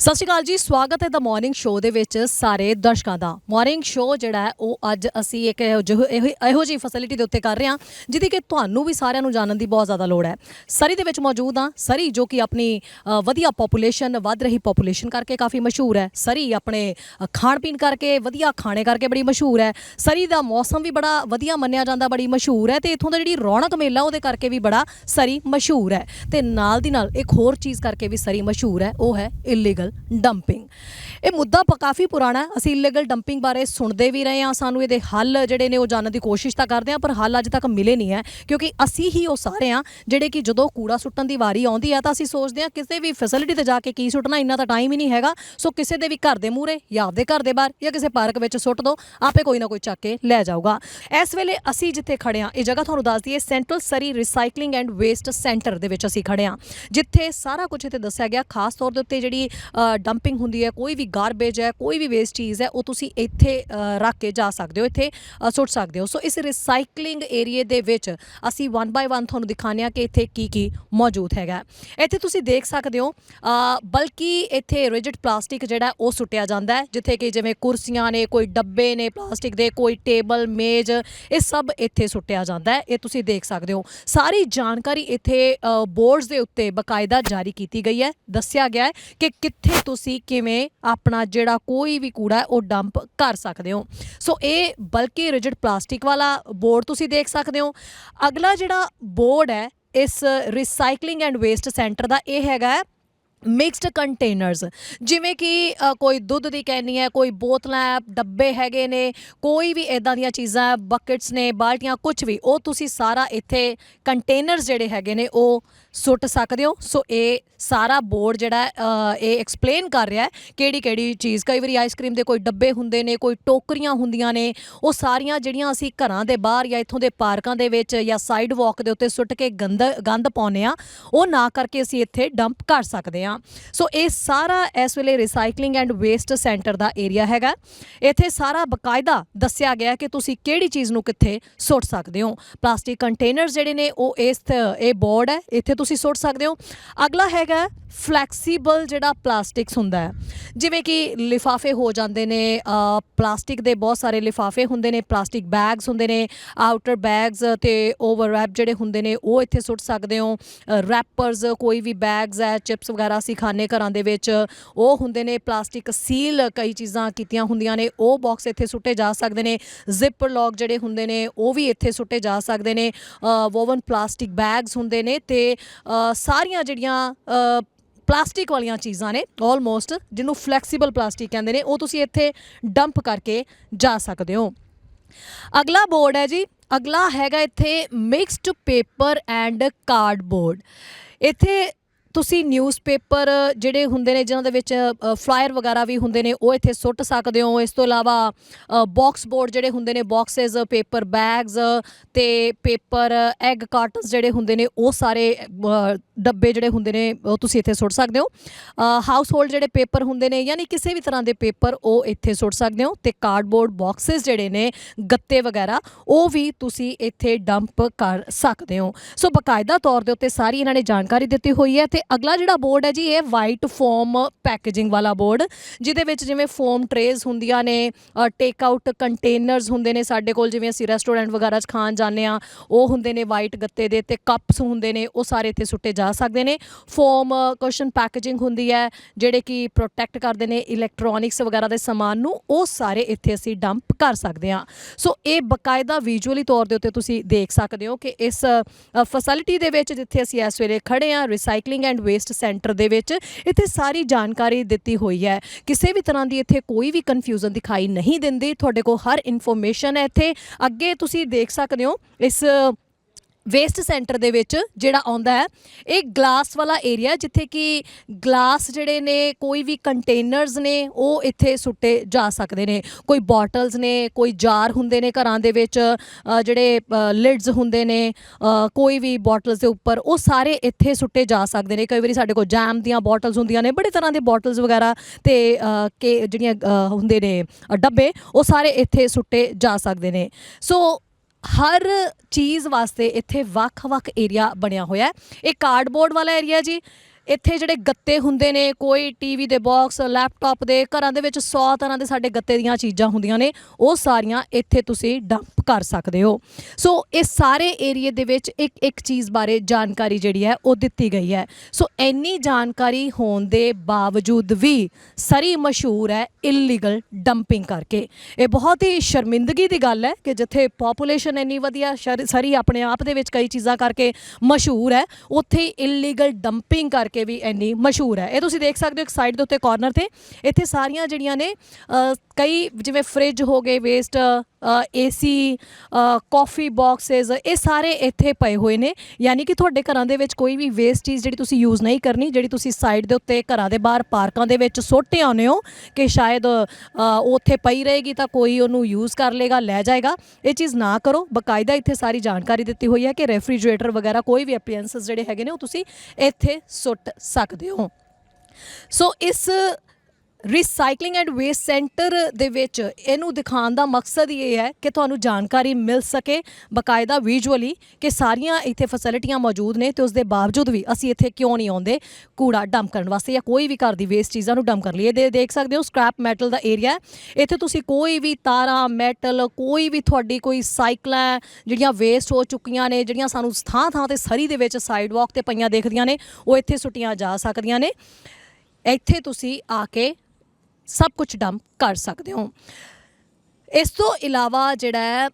ਸਤਿ ਸ਼੍ਰੀ ਅਕਾਲ ਜੀ ਸਵਾਗਤ ਹੈ ਦਾ ਮਾਰਨਿੰਗ ਸ਼ੋਅ ਦੇ ਵਿੱਚ ਸਾਰੇ ਦਰਸ਼ਕਾਂ ਦਾ। ਮਾਰਨਿੰਗ ਸ਼ੋਅ ਜਿਹੜਾ ਹੈ ਉਹ ਅੱਜ ਅਸੀਂ ਇੱਕ ਇਹੋ ਜਿਹੀ- ਇਹੋ ਇਹੋ ਜਿਹੀ ਫੈਸਿਲਿਟੀ ਦੇ ਉੱਤੇ ਕਰ ਰਹੇ ਹਾਂ ਜਿਹਦੀ ਕਿ ਤੁਹਾਨੂੰ ਵੀ ਸਾਰਿਆਂ ਨੂੰ ਜਾਣਨ ਦੀ ਬਹੁਤ ਜ਼ਿਆਦਾ ਲੋੜ ਹੈ। ਸਰੀ ਦੇ ਵਿੱਚ ਮੌਜੂਦ ਹਾਂ ਸਰੀ ਜੋ ਕਿ ਆਪਣੀ ਅ, ਵਧੀਆ ਪੋਪੂਲੇਸ਼ਨ ਵੱਧ ਰਹੀ ਪੋਪੂਲੇਸ਼ਨ ਕਰਕੇ ਕਾਫੀ ਮਸ਼ਹੂਰ ਹੈ। ਸਰੀ ਆਪਣੇ ਅ, ਖਾਣ ਪੀਣ ਕਰਕੇ ਵਧੀਆ ਖਾਣੇ ਕਰਕੇ ਬੜੀ ਮਸ਼ਹੂਰ ਹੈ। ਸਰੀ ਦਾ ਮੌਸਮ ਵੀ ਬੜਾ ਵਧੀਆ ਮੰਨਿਆ ਜਾਂਦਾ ਬੜੀ ਮਸ਼ਹੂਰ ਹੈ ਤੇ ਇੱਥੋਂ ਦਾ ਜਿਹੜੀ ਰੌਣਕ ਮੇਲਾ ਉਹਦੇ ਕਰਕੇ ਵੀ ਬੜਾ ਸਰੀ ਮਸ਼ਹੂਰ ਹੈ। ਤੇ ਨਾਲ ਦੀ ਨਾਲ ਇੱਕ ਹੋਰ ਚੀਜ਼ ਕਰਕੇ ਵੀ ਸਰੀ ਮਸ਼ਹੂਰ ਹੈ ਉਹ ਹੈ ਇਲੀਗਲ ਡੰਪਿੰਗ ਇਹ ਮੁੱਦਾ ਪ- ਕਾਫੀ ਪੁਰਾਣਾ ਅਸੀਂ ਇਲੀਗਲ ਡੰਪਿੰਗ ਬਾਰੇ ਸੁਣਦੇ ਵੀ ਰਹੇ ਹਾਂ। ਸਾਨੂੰ ਇਹਦੇ ਹੱਲ ਜਿਹੜੇ ਨੇ ਉਹ ਜਾਣਨ ਦੀ ਕੋਸ਼ਿਸ਼ ਤਾਂ ਕਰਦੇ ਹਾਂ, ਪਰ ਹੱਲ ਅੱਜ ਤੱਕ ਮਿਲੇ ਨਹੀਂ ਹੈ। ਕਿਉਂਕਿ ਅਸੀਂ ਹੀ ਉਹ ਸਾਰੇ ਹਾਂ, ਜਿਹੜੇ ਕਿ ਜਦੋਂ ਕੂੜਾ ਸੁੱਟਣ ਦੀ ਵਾਰੀ ਆਉਂਦੀ ਹੈ, ਤਾਂ ਅਸੀਂ ਸੋਚਦੇ ਹਾਂ ਕਿਸੇ ਵੀ ਫੈਸਿਲਿਟੀ ਤੇ ਜਾ ਕੇ ਕੀ ਸੁੱਟਣਾ, ਇੰਨਾ ਤਾਂ ਟਾਈਮ ਹੀ ਨਹੀਂ ਹੈਗਾ। ਸੋ ਕਿਸੇ ਦੇ ਵੀ ਘਰ ਦੇ ਮੂਹਰੇ ਜਾਂ ਆਪਦੇ ਘਰ ਦੇ ਬਾਹਰ ਜਾਂ ਕਿਸੇ ਪਾਰਕ ਵਿੱਚ ਸੁੱਟ ਦਿਓ ਆਪੇ ਕੋਈ ਨਾ ਕੋਈ ਚੱਕ ਕੇ ਲੈ ਜਾਊਗਾ। ਇਸ ਵੇਲੇ ਅਸੀਂ ਜਿੱਥੇ ਖੜੇ ਹਾਂ, ਇਹ ਜਗ੍ਹਾ ਤੁਹਾਨੂੰ ਦੱਸ ਦਈਏ central Surrey recycling and waste centre ਦੇ ਵਿੱਚ ਅਸੀਂ ਖੜੇ ਹਾਂ, ਜਿੱਥੇ ਸਾਰਾ ਕੁਝ ਇੱਥੇ ਦੱਸਿਆ ਗਿਆ, ਖਾਸ ਤੌਰ ਦੇ ਉੱਤੇ ਜਿਹੜੀ ਡੰਪਿੰਗ ਹੁੰਦੀ ਹੈ, ਕੋਈ ਵੀ ਗਾਰਬੇਜ ਹੈ, ਕੋਈ ਵੀ ਵੇਸਟ ਚੀਜ਼ ਹੈ, ਉਹ ਤੁਸੀਂ ਇੱਥੇ ਰੱਖ ਕੇ ਜਾ ਸਕਦੇ ਹੋ, ਇੱਥੇ ਸੁੱਟ ਸਕਦੇ ਹੋ। ਸੋ ਇਸ ਰੀਸਾਈਕਲਿੰਗ ਏਰੀਏ ਦੇ ਵਿੱਚ ਅਸੀਂ ਵਨ ਬਾਈ ਵਨ ਤੁਹਾਨੂੰ ਦਿਖਾਉਂਦੇ ਹਾਂ ਕਿ ਇੱਥੇ ਕੀ ਕੀ ਮੌਜੂਦ ਹੈਗਾ। ਇੱਥੇ ਤੁਸੀਂ ਦੇਖ ਸਕਦੇ ਹੋ ਬਲਕਿ ਇੱਥੇ ਰਿਜਿਡ ਪਲਾਸਟਿਕ ਜਿਹੜਾ ਉਹ ਸੁੱਟਿਆ ਜਾਂਦਾ ਹੈ, ਜਿੱਥੇ ਕਿ ਜਿਵੇਂ ਕੁਰਸੀਆਂ ਨੇ, ਕੋਈ ਡੱਬੇ ਨੇ ਪਲਾਸਟਿਕ ਦੇ, ਕੋਈ ਟੇਬਲ ਮੇਜ਼, ਇਹ ਸਭ ਇੱਥੇ ਸੁੱਟਿਆ ਜਾਂਦਾ ਹੈ। ਇਹ ਤੁਸੀਂ ਦੇਖ ਸਕਦੇ ਹੋ। ਸਾਰੀ ਜਾਣਕਾਰੀ ਇੱਥੇ ਬੋਰਡਸ ਦੇ ਉੱਤੇ ਬਕਾਇਦਾ ਜਾਰੀ ਕੀਤੀ ਗਈ ਹੈ। ਦੱਸਿਆ ਗਿਆ ਹੈ ਕਿ ਕਿੱਥੇ ਤੁਸੀਂ ਕਿਵੇਂ ਆਪਣਾ ਜਿਹੜਾ ਕੋਈ ਵੀ ਕੂੜਾ ਉਹ ਡੰਪ ਕਰ ਸਕਦੇ ਹੋ। ਸੋ ਇਹ ਬਲਕਿ ਰਿਜਿਡ ਪਲਾਸਟਿਕ ਵਾਲਾ ਬੋਰਡ ਤੁਸੀਂ ਦੇਖ ਸਕਦੇ ਹੋ। ਅਗਲਾ ਜਿਹੜਾ ਬੋਰਡ ਹੈ, ਇਸ ਰੀਸਾਈਕਲਿੰਗ ਐਂਡ ਵੇਸਟ ਸੈਂਟਰ ਦਾ ਇਹ ਹੈਗਾ ਮਿਕਸਡ ਕੰਟੇਨਰਸ ਜਿਵੇਂ ਕਿ ਕੋਈ ਦੁੱਧ ਦੀ ਕੈਨੀ ਹੈ, ਕੋਈ ਬੋਤਲਾਂ ਡੱਬੇ ਹੈਗੇ ਨੇ, ਕੋਈ ਵੀ ਇਦਾਂ ਦੀਆਂ ਚੀਜ਼ਾਂ ਬਕਟਸ ਨੇ, ਬਾਲਟੀਆਂ ਕੁਝ ਵੀ, ਉਹ ਤੁਸੀਂ ਸਾਰਾ ਇੱਥੇ ਕੰਟੇਨਰਸ ਜਿਹੜੇ ਹੈਗੇ ਨੇ, ਉਹ ਸੁੱਟ ਸਕਦੇ ਹੋ। ਸੋ ਇਹ ਸਾਰਾ ਬੋਰਡ ਜਿਹੜਾ ਇਹ ਐਕਸਪਲੇਨ ਕਰ ਰਿਹਾ ਹੈ ਕਿਹੜੀ ਕਿਹੜੀ ਚੀਜ਼। ਕਈ ਵਾਰੀ ਆਈਸਕ੍ਰੀਮ ਦੇ ਕੋਈ ਡੱਬੇ ਹੁੰਦੇ ਨੇ, ਕੋਈ ਟੋਕਰੀਆਂ ਹੁੰਦੀਆਂ ਨੇ, ਉਹ ਸਾਰੀਆਂ ਜਿਹੜੀਆਂ ਅਸੀਂ ਘਰਾਂ ਦੇ ਬਾਹਰ ਜਾਂ ਇੱਥੋਂ ਦੇ ਪਾਰਕਾਂ ਦੇ ਵਿੱਚ ਜਾਂ ਸਾਈਡ ਵਾਕ ਦੇ ਉੱਤੇ ਸੁੱਟ ਕੇ ਗੰਦ ਗੰਦ ਪਾਉਂਦੇ ਆ ਉਹ ਨਾ ਕਰਕੇ ਅਸੀਂ ਇੱਥੇ ਡੰਪ ਕਰ ਸਕਦੇ ਆ ਸੋ ਇਹ ਸਾਰਾ ਇਸ ਵੇਲੇ ਰੀਸਾਈਕਲਿੰਗ ਐਂਡ ਵੇਸਟ ਸੈਂਟਰ ਦਾ ਏਰੀਆ ਹੈਗਾ। ਇੱਥੇ ਸਾਰਾ ਬਕਾਇਦਾ ਦੱਸਿਆ ਗਿਆ ਕਿ ਤੁਸੀਂ ਕਿਹੜੀ ਚੀਜ਼ ਨੂੰ ਕਿੱਥੇ ਸੁੱਟ ਸਕਦੇ ਹੋ। ਪਲਾਸਟਿਕ ਕੰਟੇਨਰਸ ਜਿਹੜੇ ਨੇ, ਉਹ ਇਸ, ਇਹ ਬੋਰਡ ਹੈ, ਇੱਥੇ ਤੁਸੀਂ ਸੁੱਟ ਸਕਦੇ ਹੋ। ਅਗਲਾ ਹੈਗਾ ਫਲੈਕਸੀਬਲ ਜਿਹੜਾ ਪਲਾਸਟਿਕਸ ਹੁੰਦਾ ਹੈ। ਜਿਵੇਂ ਕਿ ਲਿਫਾਫੇ ਹੋ ਜਾਂਦੇ ਨੇ ਪਲਾਸਟਿਕ ਦੇ ਬਹੁਤ ਸਾਰੇ ਲਿਫਾਫੇ ਹੁੰਦੇ ਨੇ, ਪਲਾਸਟਿਕ ਬੈਗਸ ਹੁੰਦੇ ਨੇ, ਆਊਟਰ ਬੈਗਸ ਤੇ ਓਵਰ ਰੈਪ ਜਿਹੜੇ ਹੁੰਦੇ ਨੇ, ਉਹ ਇੱਥੇ ਸੁੱਟ ਸਕਦੇ ਹੋ। ਰੈਪਰਸ, ਕੋਈ ਵੀ ਬੈਗਸ ਹੈ, ਚਿਪਸ ਵਗੈਰਾ ਅਸੀਂ ਖਾਣੇ ਘਰਾਂ ਦੇ ਵਿੱਚ, ਉਹ ਹੁੰਦੇ ਨੇ, ਪਲਾਸਟਿਕ ਸੀਲ ਕਈ ਚੀਜ਼ਾਂ ਕੀਤੀਆਂ ਹੁੰਦੀਆਂ ਨੇ, ਉਹ ਬਾਕਸ ਇੱਥੇ ਸੁੱਟੇ ਜਾ ਸਕਦੇ ਨੇ। ਜ਼ਿਪ ਲੌਕ ਜਿਹੜੇ ਹੁੰਦੇ ਨੇ, ਉਹ ਵੀ ਇੱਥੇ ਸੁੱਟੇ ਜਾ ਸਕਦੇ ਨੇ। ਵੋਵਨ ਪਲਾਸਟਿਕ ਬੈਗਸ ਹੁੰਦੇ ਨੇ ਤੇ ਸਾਰੀਆਂ ਜਿਹੜੀਆਂ ਪਲਾਸਟਿਕ ਵਾਲੀਆਂ ਚੀਜ਼ਾਂ ਨੇ ਆਲਮੋਸਟ ਜਿਹਨੂੰ ਫਲੈਕਸੀਬਲ ਪਲਾਸਟਿਕ ਕਹਿੰਦੇ ਨੇ, ਉਹ ਤੁਸੀਂ ਇੱਥੇ ਡੰਪ ਕਰਕੇ ਜਾ ਸਕਦੇ ਹੋ। ਅਗਲਾ ਬੋਰਡ ਹੈ ਜੀ, ਅਗਲਾ ਹੈਗਾ ਇੱਥੇ ਮਿਕਸਡ ਪੇਪਰ ਐਂਡ ਕਾਰਡਬੋਰਡ ਇੱਥੇ ਤੁਸੀਂ ਨਿਊਜ਼ਪੇਪਰ ਜਿਹੜੇ ਹੁੰਦੇ ਨੇ, ਜਿਨ੍ਹਾਂ ਦੇ ਵਿੱਚ ਫਲਾਇਰ ਵਗੈਰਾ ਵੀ ਹੁੰਦੇ ਨੇ, ਉਹ ਇੱਥੇ ਸੁੱਟ ਸਕਦੇ ਹੋ। ਇਸ ਤੋਂ ਇਲਾਵਾ ਬਾਕਸ ਬੋਰਡ ਜਿਹੜੇ ਹੁੰਦੇ ਨੇ ਬਾਕਸਸ ਪੇਪਰ ਬੈਗਸ ਤੇ ਪੇਪਰ ਐਗ ਕਾਰਟਨਸ ਜਿਹੜੇ ਹੁੰਦੇ ਨੇ, ਉਹ ਸਾਰੇ ਡੱਬੇ ਜਿਹੜੇ ਹੁੰਦੇ ਨੇ, ਉਹ ਤੁਸੀਂ ਇੱਥੇ ਸੁੱਟ ਸਕਦੇ ਹੋ। ਹਾਊਸ ਹੋਲਡ ਜਿਹੜੇ ਪੇਪਰ ਹੁੰਦੇ ਨੇ, ਯਾਨੀ ਕਿਸੇ ਵੀ ਤਰ੍ਹਾਂ ਦੇ ਪੇਪਰ ਉਹ ਇੱਥੇ ਸੁੱਟ ਸਕਦੇ ਹੋ। ਤੇ ਕਾਰਡਬੋਰਡ ਬਾਕਸਸ ਜਿਹੜੇ ਨੇ, ਗੱਤੇ ਵਗੈਰਾ, ਉਹ ਵੀ ਤੁਸੀਂ ਇੱਥੇ ਡੰਪ ਕਰ ਸਕਦੇ ਹੋ। ਸੋ ਬਕਾਇਦਾ ਤੌਰ ਦੇ ਉੱਤੇ ਸਾਰੀ ਇਹਨਾਂ ਨੇ ਜਾਣਕਾਰੀ ਦਿੱਤੀ ਹੋਈ ਹੈ ਤੇ ਅਗਲਾ ਜਿਹੜਾ ਬੋਰਡ ਹੈ ਜੀ, ਇਹ ਵਾਈਟ ਫੋਮ ਪੈਕੇਜਿੰਗ ਵਾਲਾ ਬੋਰਡ, ਜਿਹਦੇ ਵਿੱਚ ਜਿਵੇਂ ਫੋਮ ਟਰੇਜ਼ ਹੁੰਦੀਆਂ ਨੇ ਟੇਕ ਆਊਟ ਕੰਟੇਨਰਸ ਹੁੰਦੇ ਨੇ ਸਾਡੇ ਕੋਲ, ਜਿਵੇਂ ਅਸੀਂ ਰੈਸਟੋਰੈਂਟ ਵਗੈਰਾ 'ਚ ਖਾਣ ਜਾਂਦੇ ਆ ਉਹ ਹੁੰਦੇ ਨੇ ਵਾਈਟ ਗੱਤੇ ਦੇ ਤੇ ਕੱਪਸ ਹੁੰਦੇ ਨੇ, ਉਹ ਸਾਰੇ ਇੱਥੇ ਸੁੱਟੇ ਜਾ ਸਕਦੇ ਨੇ। ਫੋਮ ਕੁਸ਼ਨ ਪੈਕੇਜਿੰਗ ਹੁੰਦੀ ਹੈ, ਜਿਹੜੇ ਕਿ ਪ੍ਰੋਟੈਕਟ ਕਰਦੇ ਨੇ ਇਲੈਕਟ੍ਰੋਨਿਕਸ ਵਗੈਰਾ ਦੇ ਸਮਾਨ ਨੂੰ, ਉਹ ਸਾਰੇ ਇੱਥੇ ਅਸੀਂ ਡੰਪ ਕਰ ਸਕਦੇ ਹਾਂ। ਸੋ ਇਹ ਬਕਾਇਦਾ ਵਿਜ਼ੂਅਲੀ ਤੌਰ ਦੇ ਉੱਤੇ ਤੁਸੀਂ ਦੇਖ ਸਕਦੇ ਹੋ ਕਿ ਇਸ ਫੈਸਿਲਿਟੀ ਦੇ ਵਿੱਚ ਜਿੱਥੇ ਅਸੀਂ ਇਸ ਵੇਲੇ ਖੜੇ ਹਾਂ ਰੀਸਾਈਕਲਿੰਗ ਐਂਡ ਵੇਸਟ ਸੈਂਟਰ ਦੇ ਵਿੱਚ ਇੱਥੇ ਸਾਰੀ ਜਾਣਕਾਰੀ ਦਿੱਤੀ ਹੋਈ ਹੈ। ਕਿਸੇ ਵੀ ਤਰ੍ਹਾਂ ਦੀ ਇੱਥੇ ਕੋਈ ਵੀ ਕਨਫਿਊਜ਼ਨ ਦਿਖਾਈ ਨਹੀਂ ਦਿੰਦੀ। ਤੁਹਾਡੇ ਕੋਲ ਹਰ ਇਨਫੋਰਮੇਸ਼ਨ ਹੈ ਇੱਥੇ। ਅੱਗੇ ਤੁਸੀਂ ਦੇਖ ਸਕਦੇ ਹੋ, ਇਸ ਵੇਸਟ ਸੈਂਟਰ ਦੇ ਵਿੱਚ ਜਿਹੜਾ ਆਉਂਦਾ ਹੈ, ਇਹ ਗਲਾਸ ਵਾਲਾ ਏਰੀਆ ਜਿੱਥੇ ਕਿ ਗਲਾਸ ਜਿਹੜੇ ਨੇ, ਕੋਈ ਵੀ ਕੰਟੇਨਰਸ ਨੇ, ਉਹ ਇੱਥੇ ਸੁੱਟੇ ਜਾ ਸਕਦੇ ਨੇ। ਕੋਈ ਬੋਟਲਸ ਨੇ, ਕੋਈ ਜਾਰ ਹੁੰਦੇ ਨੇ ਘਰਾਂ ਦੇ ਵਿੱਚ ਜਿਹੜੇ ਲਿਡਸ ਹੁੰਦੇ ਨੇ ਕੋਈ ਵੀ ਬੋਟਲਸ ਦੇ ਉੱਪਰ, ਉਹ ਸਾਰੇ ਇੱਥੇ ਸੁੱਟੇ ਜਾ ਸਕਦੇ ਨੇ। ਕਈ ਵਾਰੀ ਸਾਡੇ ਕੋਲ ਜੈਮ ਦੀਆਂ ਬੋਟਲਸ ਹੁੰਦੀਆਂ ਨੇ, ਬੜੇ ਤਰ੍ਹਾਂ ਦੇ ਬੋਟਲਸ ਵਗੈਰਾ ਤੇ ਕੇ ਜਿਹੜੀਆਂ ਹੁੰਦੇ ਨੇ ਡੱਬੇ, ਉਹ ਸਾਰੇ ਇੱਥੇ ਸੁੱਟੇ ਜਾ ਸਕਦੇ ਨੇ। ਸੋ ਹਰ ਚੀਜ਼ ਵਾਸਤੇ ਇੱਥੇ ਵੱਖ-ਵੱਖ ਏਰੀਆ ਬਣਿਆ ਹੋਇਆ ਹੈ। ਇਹ ਕਾਰਡਬੋਰਡ ਵਾਲਾ ਏਰੀਆ ਜੀ। ਇੱਥੇ ਜਿਹੜੇ ਗੱਤੇ ਹੁੰਦੇ ਨੇ, ਕੋਈ ਟੀਵੀ ਦੇ ਬਾਕਸ ਲੈਪਟਾਪ ਦੇ, ਘਰਾਂ ਦੇ ਵਿੱਚ 100 ਤਰ੍ਹਾਂ ਦੇ ਸਾਡੇ ਗੱਤੇ ਦੀਆਂ ਚੀਜ਼ਾਂ ਹੁੰਦੀਆਂ ਨੇ, ਉਹ ਸਾਰੀਆਂ ਇੱਥੇ ਤੁਸੀਂ ਡੰਪ ਕਰ ਸਕਦੇ ਹੋ। ਸੋ ਇਹ ਸਾਰੇ ਏਰੀਏ ਦੇ ਵਿੱਚ ਇੱਕ ਇੱਕ ਚੀਜ਼ ਬਾਰੇ ਜਾਣਕਾਰੀ ਜਿਹੜੀ ਹੈ, ਉਹ ਦਿੱਤੀ ਗਈ ਹੈ। ਸੋ ਇੰਨੀ ਜਾਣਕਾਰੀ ਹੋਣ ਦੇ ਬਾਵਜੂਦ ਵੀ ਸਰੀ ਮਸ਼ਹੂਰ ਹੈ ਇਲੀਗਲ ਡੰਪਿੰਗ ਕਰਕੇ। ਇਹ ਬਹੁਤ ਹੀ ਸ਼ਰਮਿੰਦਗੀ ਦੀ ਗੱਲ ਹੈ ਕਿ ਜਿੱਥੇ ਪੋਪੂਲੇਸ਼ਨ ਇੰਨੀ ਵਧੀਆ ਸ਼ਰ- ਸਰੀ ਆਪਣੇ ਆਪ ਦੇ ਵਿੱਚ ਕਈ ਚੀਜ਼ਾਂ ਕਰਕੇ ਮਸ਼ਹੂਰ ਹੈ, ਉੱਥੇ ਇਲੀਗਲ ਡੰਪਿੰਗ ਕਰਕੇ ਵੀ ਇੰਨੀ ਮਸ਼ਹੂਰ ਹੈ। ਇਹ ਤੁਸੀਂ ਦੇਖ ਸਕਦੇ ਹੋ ਇੱਕ ਸਾਈਡ ਦੇ ਉੱਤੇ ਕਾਰਨਰ ਤੇ। ਇੱਥੇ ਸਾਰੀਆਂ ਜਿਹੜੀਆਂ ਨੇ ਕਈ ਜਿਵੇਂ ਫ੍ਰਿਜ ਹੋ ਗਏ ਵੇਸਟ ਏਸੀ ਕਾਫੀ ਬਾਕਸਸ ਇਹ ਸਾਰੇ ਇੱਥੇ ਪਏ ਹੋਏ ਨੇ। ਯਾਨੀ ਕਿ ਤੁਹਾਡੇ ਘਰਾਂ ਦੇ ਵਿੱਚ ਕੋਈ ਵੀ ਵੇਸਟ ਚੀਜ਼ ਜਿਹੜੀ ਤੁਸੀਂ ਯੂਜ਼ ਨਹੀਂ ਕਰਨੀ, ਜਿਹੜੀ ਤੁਸੀਂ ਸਾਈਡ ਦੇ ਉੱਤੇ ਘਰਾਂ ਦੇ ਬਾਹਰ ਪਾਰਕਾਂ ਦੇ ਵਿੱਚ ਸੁੱਟੇ ਆਉਂਦੇ ਹੋ ਕਿ ਸ਼ਾਇਦ ਉਹ ਉੱਥੇ ਪਈ ਰਹੇਗੀ ਤਾਂ ਕੋਈ ਉਹਨੂੰ ਯੂਜ਼ ਕਰ ਲੇਗਾ ਲੈ ਜਾਏਗਾ। ਇਹ ਚੀਜ਼ ਨਾ ਕਰੋ। ਬਕਾਇਦਾ ਇੱਥੇ ਸਾਰੀ ਜਾਣਕਾਰੀ ਦਿੱਤੀ ਹੋਈ ਹੈ ਕਿ ਰੈਫਰੀਜਰੇਟਰ ਵਗੈਰਾ ਕੋਈ ਵੀ ਐਪਲੀਐਂਸਸ ਜਿਹੜੇ ਹੈਗੇ ਨੇ, ਉਹ ਤੁਸੀਂ ਇੱਥੇ ਸੁੱਟ ਸਕਦੇ ਹੋ। ਸੋ ਇਸ ਰੀਸਾਈਕਲਿੰਗ ਐਂਡ ਵੇਸਟ ਸੈਂਟਰ ਦੇ ਵਿੱਚ ਇਹਨੂੰ ਦਿਖਾਉਣ ਦਾ ਮਕਸਦ ਹੀ ਇਹ ਹੈ ਕਿ ਤੁਹਾਨੂੰ ਜਾਣਕਾਰੀ ਮਿਲ ਸਕੇ, ਬਕਾਇਦਾ ਵਿਜ਼ੂਅਲੀ ਕਿ ਸਾਰੀਆਂ ਇੱਥੇ ਫੈਸਿਲਿਟੀਆਂ ਮੌਜੂਦ ਨੇ ਤੇ ਉਸ ਦੇ ਬਾਵਜੂਦ ਵੀ ਅਸੀਂ ਇੱਥੇ ਕਿਉਂ ਨਹੀਂ ਆਉਂਦੇ, ਕੂੜਾ ਡੰਪ ਕਰਨ ਵਾਸਤੇ ਜਾਂ ਕੋਈ ਵੀ ਘਰ ਦੀ ਵੇਸਟ ਚੀਜ਼ਾਂ ਨੂੰ ਡੰਪ ਕਰਨ ਲਈ ਇਹ ਦੇ- ਦੇਖ ਸਕਦੇ ਹੋ ਸਕ੍ਰੈਪ ਮੈਟਲ ਦਾ ਏਰੀਆ ਹੈ। ਇੱਥੇ ਤੁਸੀਂ ਕੋਈ ਵੀ ਤਾਰਾਂ ਮੈਟਲ ਕੋਈ ਵੀ ਤੁਹਾਡੀ ਕੋਈ ਸਾਈਕਲਾਂ ਜਿਹੜੀਆਂ ਵੇਸਟ ਹੋ ਚੁੱਕੀਆਂ ਨੇ, ਜਿਹੜੀਆਂ ਸਾਨੂੰ ਥਾਂ ਥਾਂ ਤੇ ਸਰੀ ਦੇ ਵਿੱਚ ਸਾਈਡ ਵਾਕ ਤੇ ਪਈਆਂ ਦੇਖਦੀਆਂ ਨੇ, ਉਹ ਇੱਥੇ ਸੁੱਟੀਆਂ ਜਾ ਸਕਦੀਆਂ ਨੇ। ਇੱਥੇ ਤੁਸੀਂ ਆ ਕੇ ਸਭ ਕੁਝ ਡੰਪ ਕਰ ਸਕਦੇ ਹੋ। ਇਸ ਤੋਂ ਇਲਾਵਾ ਜਿਹੜਾ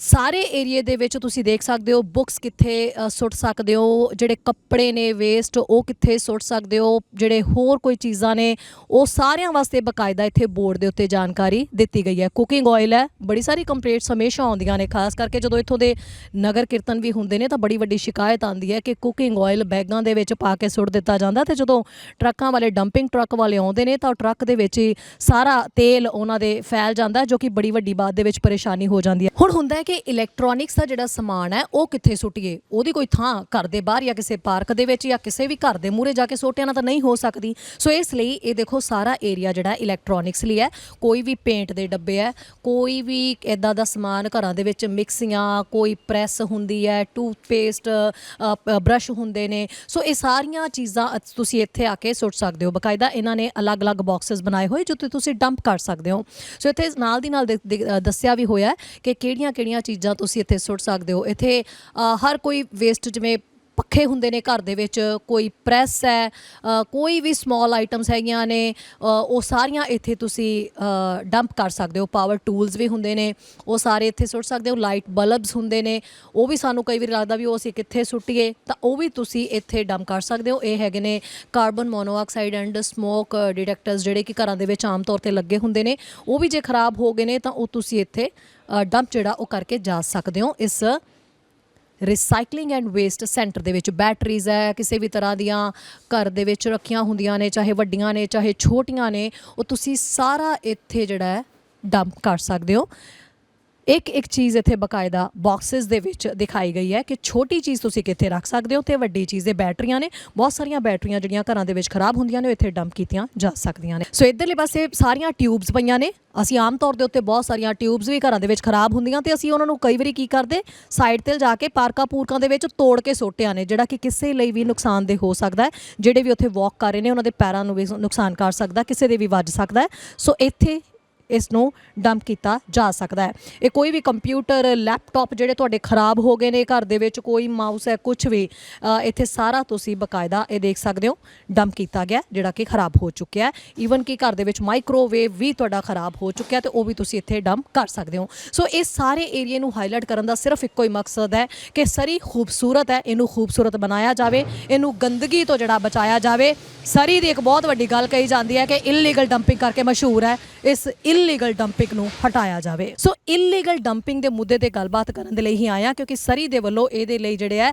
ਸਾਰੇ ਏਰੀਏ ਦੇ ਵਿੱਚ ਤੁਸੀਂ ਦੇਖ ਸਕਦੇ ਹੋ ਬੁੱਕਸ ਕਿੱਥੇ ਸੁੱਟ ਸਕਦੇ ਹੋ, ਜਿਹੜੇ ਕੱਪੜੇ ਨੇ ਵੇਸਟ ਉਹ ਕਿੱਥੇ ਸੁੱਟ ਸਕਦੇ ਹੋ, ਜਿਹੜੇ ਹੋਰ ਕੋਈ ਚੀਜ਼ਾਂ ਨੇ, ਉਹ ਸਾਰਿਆਂ ਵਾਸਤੇ ਬਕਾਇਦਾ ਇੱਥੇ ਬੋਰਡ ਦੇ ਉੱਤੇ ਜਾਣਕਾਰੀ ਦਿੱਤੀ ਗਈ ਹੈ। ਕੁਕਿੰਗ ਆਇਲ ਹੈ, ਬੜੀ ਸਾਰੀ ਕੰਪਲੇਂਟਸ ਹਮੇਸ਼ਾ ਆਉਂਦੀਆਂ ਨੇ, ਖਾਸ ਕਰਕੇ ਜਦੋਂ ਇੱਥੋਂ ਦੇ ਨਗਰ ਕੀਰਤਨ ਵੀ ਹੁੰਦੇ ਨੇ ਤਾਂ ਬੜੀ ਵੱਡੀ ਸ਼ਿਕਾਇਤ ਆਉਂਦੀ ਹੈ ਕਿ ਕੁਕਿੰਗ ਆਇਲ ਬੈਗਾਂ ਦੇ ਵਿੱਚ ਪਾ ਕੇ ਸੁੱਟ ਦਿੱਤਾ ਜਾਂਦਾ ਤੇ ਜਦੋਂ ਟਰੱਕਾਂ ਵਾਲੇ ਡੰਪਿੰਗ ਟਰੱਕ ਵਾਲੇ ਆਉਂਦੇ ਨੇ ਤਾਂ ਉਹ ਟਰੱਕ ਦੇ ਵਿੱਚ ਹੀ ਸਾਰਾ ਤੇਲ ਉਹਨਾਂ ਦੇ ਫੈਲ ਜਾਂਦਾ, ਜੋ ਕਿ ਬੜੀ ਵੱਡੀ ਬਾਤ ਦੇ ਵਿੱਚ ਪਰੇਸ਼ਾਨੀ ਹੋ ਜਾਂਦੀ ਹੈ। ਹੁਣ ਹੁੰਦਾ ਹੈ ਕਿ ਇਲੈਕਟ੍ਰੋਨਿਕਸ ਦਾ ਜਿਹੜਾ ਸਮਾਨ ਹੈ, ਉਹ ਕਿੱਥੇ ਸੁੱਟੀਏ? ਉਹਦੀ ਕੋਈ ਥਾਂ ਘਰ ਦੇ ਬਾਹਰ ਜਾਂ ਕਿਸੇ ਪਾਰਕ ਦੇ ਵਿੱਚ ਜਾਂ ਕਿਸੇ ਵੀ ਘਰ ਦੇ ਮੂਹਰੇ ਜਾ ਕੇ ਸੁੱਟਿਆ ਨਾ ਤਾਂ ਨਹੀਂ ਹੋ ਸਕਦੀ। ਸੋ ਇਸ ਲਈ ਇਹ ਦੇਖੋ ਸਾਰਾ ਏਰੀਆ ਜਿਹੜਾ ਇਲੈਕਟ੍ਰੋਨਿਕਸ ਲਈ ਹੈ, ਕੋਈ ਵੀ ਪੇਂਟ ਦੇ ਡੱਬੇ ਹੈ, ਕੋਈ ਵੀ ਇਦਾਂ ਦਾ ਸਮਾਨ ਘਰਾਂ ਦੇ ਵਿੱਚ ਮਿਕਸੀਆਂ ਕੋਈ ਪ੍ਰੈਸ ਹੁੰਦੀ ਹੈ ਟੂਥਪੇਸਟ ਬ੍ਰਸ਼ ਹੁੰਦੇ ਨੇ। ਸੋ ਇਹ ਸਾਰੀਆਂ ਚੀਜ਼ਾਂ ਤੁਸੀਂ ਇੱਥੇ ਆ ਕੇ ਸੁੱਟ ਸਕਦੇ ਹੋ। ਬਕਾਇਦਾ ਇਹਨਾਂ ਨੇ ਅਲੱਗ-ਅਲੱਗ ਬਾਕਸਸ ਬਣਾਏ ਹੋਏ ਜਿੱਥੇ ਤੁਸੀਂ ਡੰਪ ਕਰ ਸਕਦੇ ਹੋ। ਸੋ ਇੱਥੇ ਨਾਲ ਦੀ ਨਾਲ ਦੇ- ਦੱਸਿਆ ਵੀ ਹੋਇਆ ਕਿ ਕਿਹੜੀਆਂ-ਕਿਹੜੀਆਂ ਚੀਜ਼ਾਂ ਤੁਸੀਂ ਇੱਥੇ ਸੁੱਟ ਸਕਦੇ ਹੋ। ਇੱਥੇ ਹਰ ਕੋਈ ਵੇਸਟ ਜਿਵੇਂ ਪੱਖੇ ਹੁੰਦੇ ਨੇ ਘਰ ਦੇ ਵਿੱਚ, ਕੋਈ ਪ੍ਰੈਸ ਹੈ ਕੋਈ ਵੀ ਸਮਾਲ ਆਈਟਮਸ ਹੈਗੀਆਂ ਨੇ ਉਹ ਸਾਰੀਆਂ ਇੱਥੇ ਤੁਸੀਂ ਡੰਪ ਕਰ ਸਕਦੇ ਹੋ। ਪਾਵਰ ਟੂਲਸ ਵੀ ਹੁੰਦੇ ਨੇ, ਉਹ ਸਾਰੇ ਇੱਥੇ ਸੁੱਟ ਸਕਦੇ ਹੋ। ਲਾਈਟ ਬਲਬਸ ਹੁੰਦੇ ਨੇ, ਉਹ ਵੀ ਸਾਨੂੰ ਕਈ ਵਾਰ ਲੱਗਦਾ ਵੀ ਉਹ ਅਸੀਂ ਕਿੱਥੇ ਸੁੱਟੀਏ, ਤਾਂ ਉਹ ਵੀ ਤੁਸੀਂ ਇੱਥੇ ਡੰਪ ਕਰ ਸਕਦੇ ਹੋ। ਇਹ ਹੈਗੇ ਨੇ carbon monoxide and smoke detectors ਜਿਹੜੇ ਕਿ ਘਰਾਂ ਦੇ ਵਿੱਚ ਆਮ ਤੌਰ ਤੇ ਲੱਗੇ ਹੁੰਦੇ ਨੇ। ਉਹ ਵੀ ਜੇ ਖਰਾਬ ਹੋ ਗਏ ਨੇ, ਤਾਂ ਉਹ ਤੁਸੀਂ ਇੱਥੇ ਡੰਪ ਜਿਹੜਾ ਉਹ ਕਰਕੇ ਜਾ ਸਕਦੇ ਹੋ। ਇਸ ਰੀਸਾਈਕਲਿੰਗ ਐਂਡ ਵੇਸਟ ਸੈਂਟਰ ਦੇ ਵਿੱਚ ਬੈਟਰੀਜ਼ ਹੈ, ਕਿਸੇ ਵੀ ਤਰ੍ਹਾਂ ਦੀਆਂ ਘਰ ਦੇ ਵਿੱਚ ਰੱਖੀਆਂ ਹੁੰਦੀਆਂ ਨੇ, ਚਾਹੇ ਵੱਡੀਆਂ ਨੇ, ਚਾਹੇ ਛੋਟੀਆਂ ਨੇ, ਉਹ ਤੁਸੀਂ ਸਾਰਾ ਇੱਥੇ ਜਿਹੜਾ ਹੈ ਡੰਪ ਕਰ ਸਕਦੇ ਹੋ। ਇੱਕ ਇੱਕ ਚੀਜ਼ ਇੱਥੇ ਬਕਾਇਦਾ ਬਾਕਸਸ ਦੇ ਵਿੱਚ ਦਿਖਾਈ ਗਈ ਹੈ ਕਿ ਛੋਟੀ ਚੀਜ਼ ਤੁਸੀਂ ਕਿੱਥੇ ਰੱਖ ਸਕਦੇ ਹੋ ਤੇ ਵੱਡੀ ਚੀਜ਼ ਦੇ ਬੈਟਰੀਆਂ ਨੇ, ਬਹੁਤ ਸਾਰੀਆਂ ਬੈਟਰੀਆਂ ਜਿਹੜੀਆਂ ਘਰਾਂ ਦੇ ਵਿੱਚ ਖਰਾਬ ਹੁੰਦੀਆਂ ਨੇ, ਉਹ ਇੱਥੇ ਡੰਪ ਕੀਤੀਆਂ ਜਾ ਸਕਦੀਆਂ ਨੇ। ਸੋ ਇਧਰਲੇ ਪਾਸੇ ਸਾਰੀਆਂ ਟਿਊਬਸ ਪਈਆਂ ਨੇ। ਅਸੀਂ ਆਮ ਤੌਰ ਦੇ ਉੱਤੇ ਬਹੁਤ ਸਾਰੀਆਂ ਟਿਊਬਸ ਵੀ ਘਰਾਂ ਦੇ ਵਿੱਚ ਖਰਾਬ ਹੁੰਦੀਆਂ ਤੇ ਅਸੀਂ ਉਹਨਾਂ ਨੂੰ ਕਈ ਵਾਰੀ ਕੀ ਕਰਦੇ ਸਾਈਡ ਤੇ ਜਾ ਕੇ ਪਾਰਕਾਂ ਪੂਰਕਾਂ ਦੇ ਵਿੱਚ ਤੋੜ ਕੇ ਸੋਟਿਆਂ ਨੇ, ਜਿਹੜਾ ਕਿ ਕਿਸੇ ਲਈ ਵੀ ਨੁਕਸਾਨਦੇਹ ਹੋ ਸਕਦਾ ਹੈ। ਜਿਹੜੇ ਵੀ ਉੱਥੇ ਵਾਕ ਕਰ ਰਹੇ ਨੇ, ਉਹਨਾਂ ਦੇ ਪੈਰਾਂ ਨੂੰ ਵੀ ਨੁਕਸਾਨ ਕਰ ਸਕਦਾ, ਕਿਸੇ ਦੇ ਵੀ ਵੱਜ ਸਕਦਾ ਹੈ। ਸੋ ਇੱਥੇ ਇਸ ਨੂੰ ਡੰਪ ਕੀਤਾ ਜਾ ਸਕਦਾ ਹੈ। ਇਹ ਕੋਈ ਵੀ ਕੰਪਿਊਟਰ ਲੈਪਟਾਪ ਜਿਹੜੇ ਤੁਹਾਡੇ ਖਰਾਬ ਹੋ ਗਏ ਨੇ ਘਰ ਦੇ ਵਿੱਚ, ਕੋਈ ਮਾਊਸ ਹੈ ਕੁਝ ਵੀ ਇੱਥੇ ਸਾਰਾ ਤੁਸੀਂ ਬਕਾਇਦਾ ਇਹ ਦੇਖ ਸਕਦੇ ਹੋ ਡੰਪ ਕੀਤਾ ਗਿਆ, ਜਿਹੜਾ ਕਿ ਖਰਾਬ ਹੋ ਚੁੱਕਿਆ ਹੈ। ਈਵਨ ਕਿ ਘਰ ਦੇ ਵਿੱਚ ਮਾਈਕ੍ਰੋਵੇਵ ਵੀ ਤੁਹਾਡਾ ਖਰਾਬ ਹੋ ਚੁੱਕਿਆ ਤੇ ਉਹ ਵੀ ਤੁਸੀਂ ਇੱਥੇ ਡੰਪ ਕਰ ਸਕਦੇ ਹੋ। ਸੋ ਇਹ ਸਾਰੇ ਏਰੀਏ ਨੂੰ ਹਾਈਲਾਈਟ ਕਰਨ ਦਾ ਸਿਰਫ ਇੱਕੋ ਹੀ ਮਕਸਦ ਹੈ ਕਿ ਸਰੀ ਖੂਬਸੂਰਤ ਹੈ, ਇਹਨੂੰ ਖੂਬਸੂਰਤ ਬਣਾਇਆ ਜਾਵੇ, ਇਹਨੂੰ ਗੰਦਗੀ ਤੋਂ ਜਿਹੜਾ ਬਚਾਇਆ ਜਾਵੇ। ਸਰੀ ਦੀ ਇੱਕ ਬਹੁਤ ਵੱਡੀ ਗੱਲ ਕਹੀ ਜਾਂਦੀ ਹੈ ਕਿ ਇਲੀਗਲ ਡੰਪਿੰਗ ਕਰਕੇ ਮਸ਼ਹੂਰ ਹੈ। ਇਸ ਇਲ ਇਲੀਗਲ ਡੰਪਿੰਗ ਨੂੰ ਹਟਾਇਆ ਜਾਵੇ। ਸੋ ਇਲੀਗਲ ਡੰਪਿੰਗ ਦੇ ਮੁੱਦੇ ਤੇ ਗੱਲਬਾਤ ਕਰਨ ਦੇ ਲਈ ਹੀ ਆਇਆ ਕਿਉਂਕਿ ਸਰੀ ਦੇ ਵੱਲੋਂ ਇਹਦੇ ਲਈ ਜਿਹੜੇ ਹੈ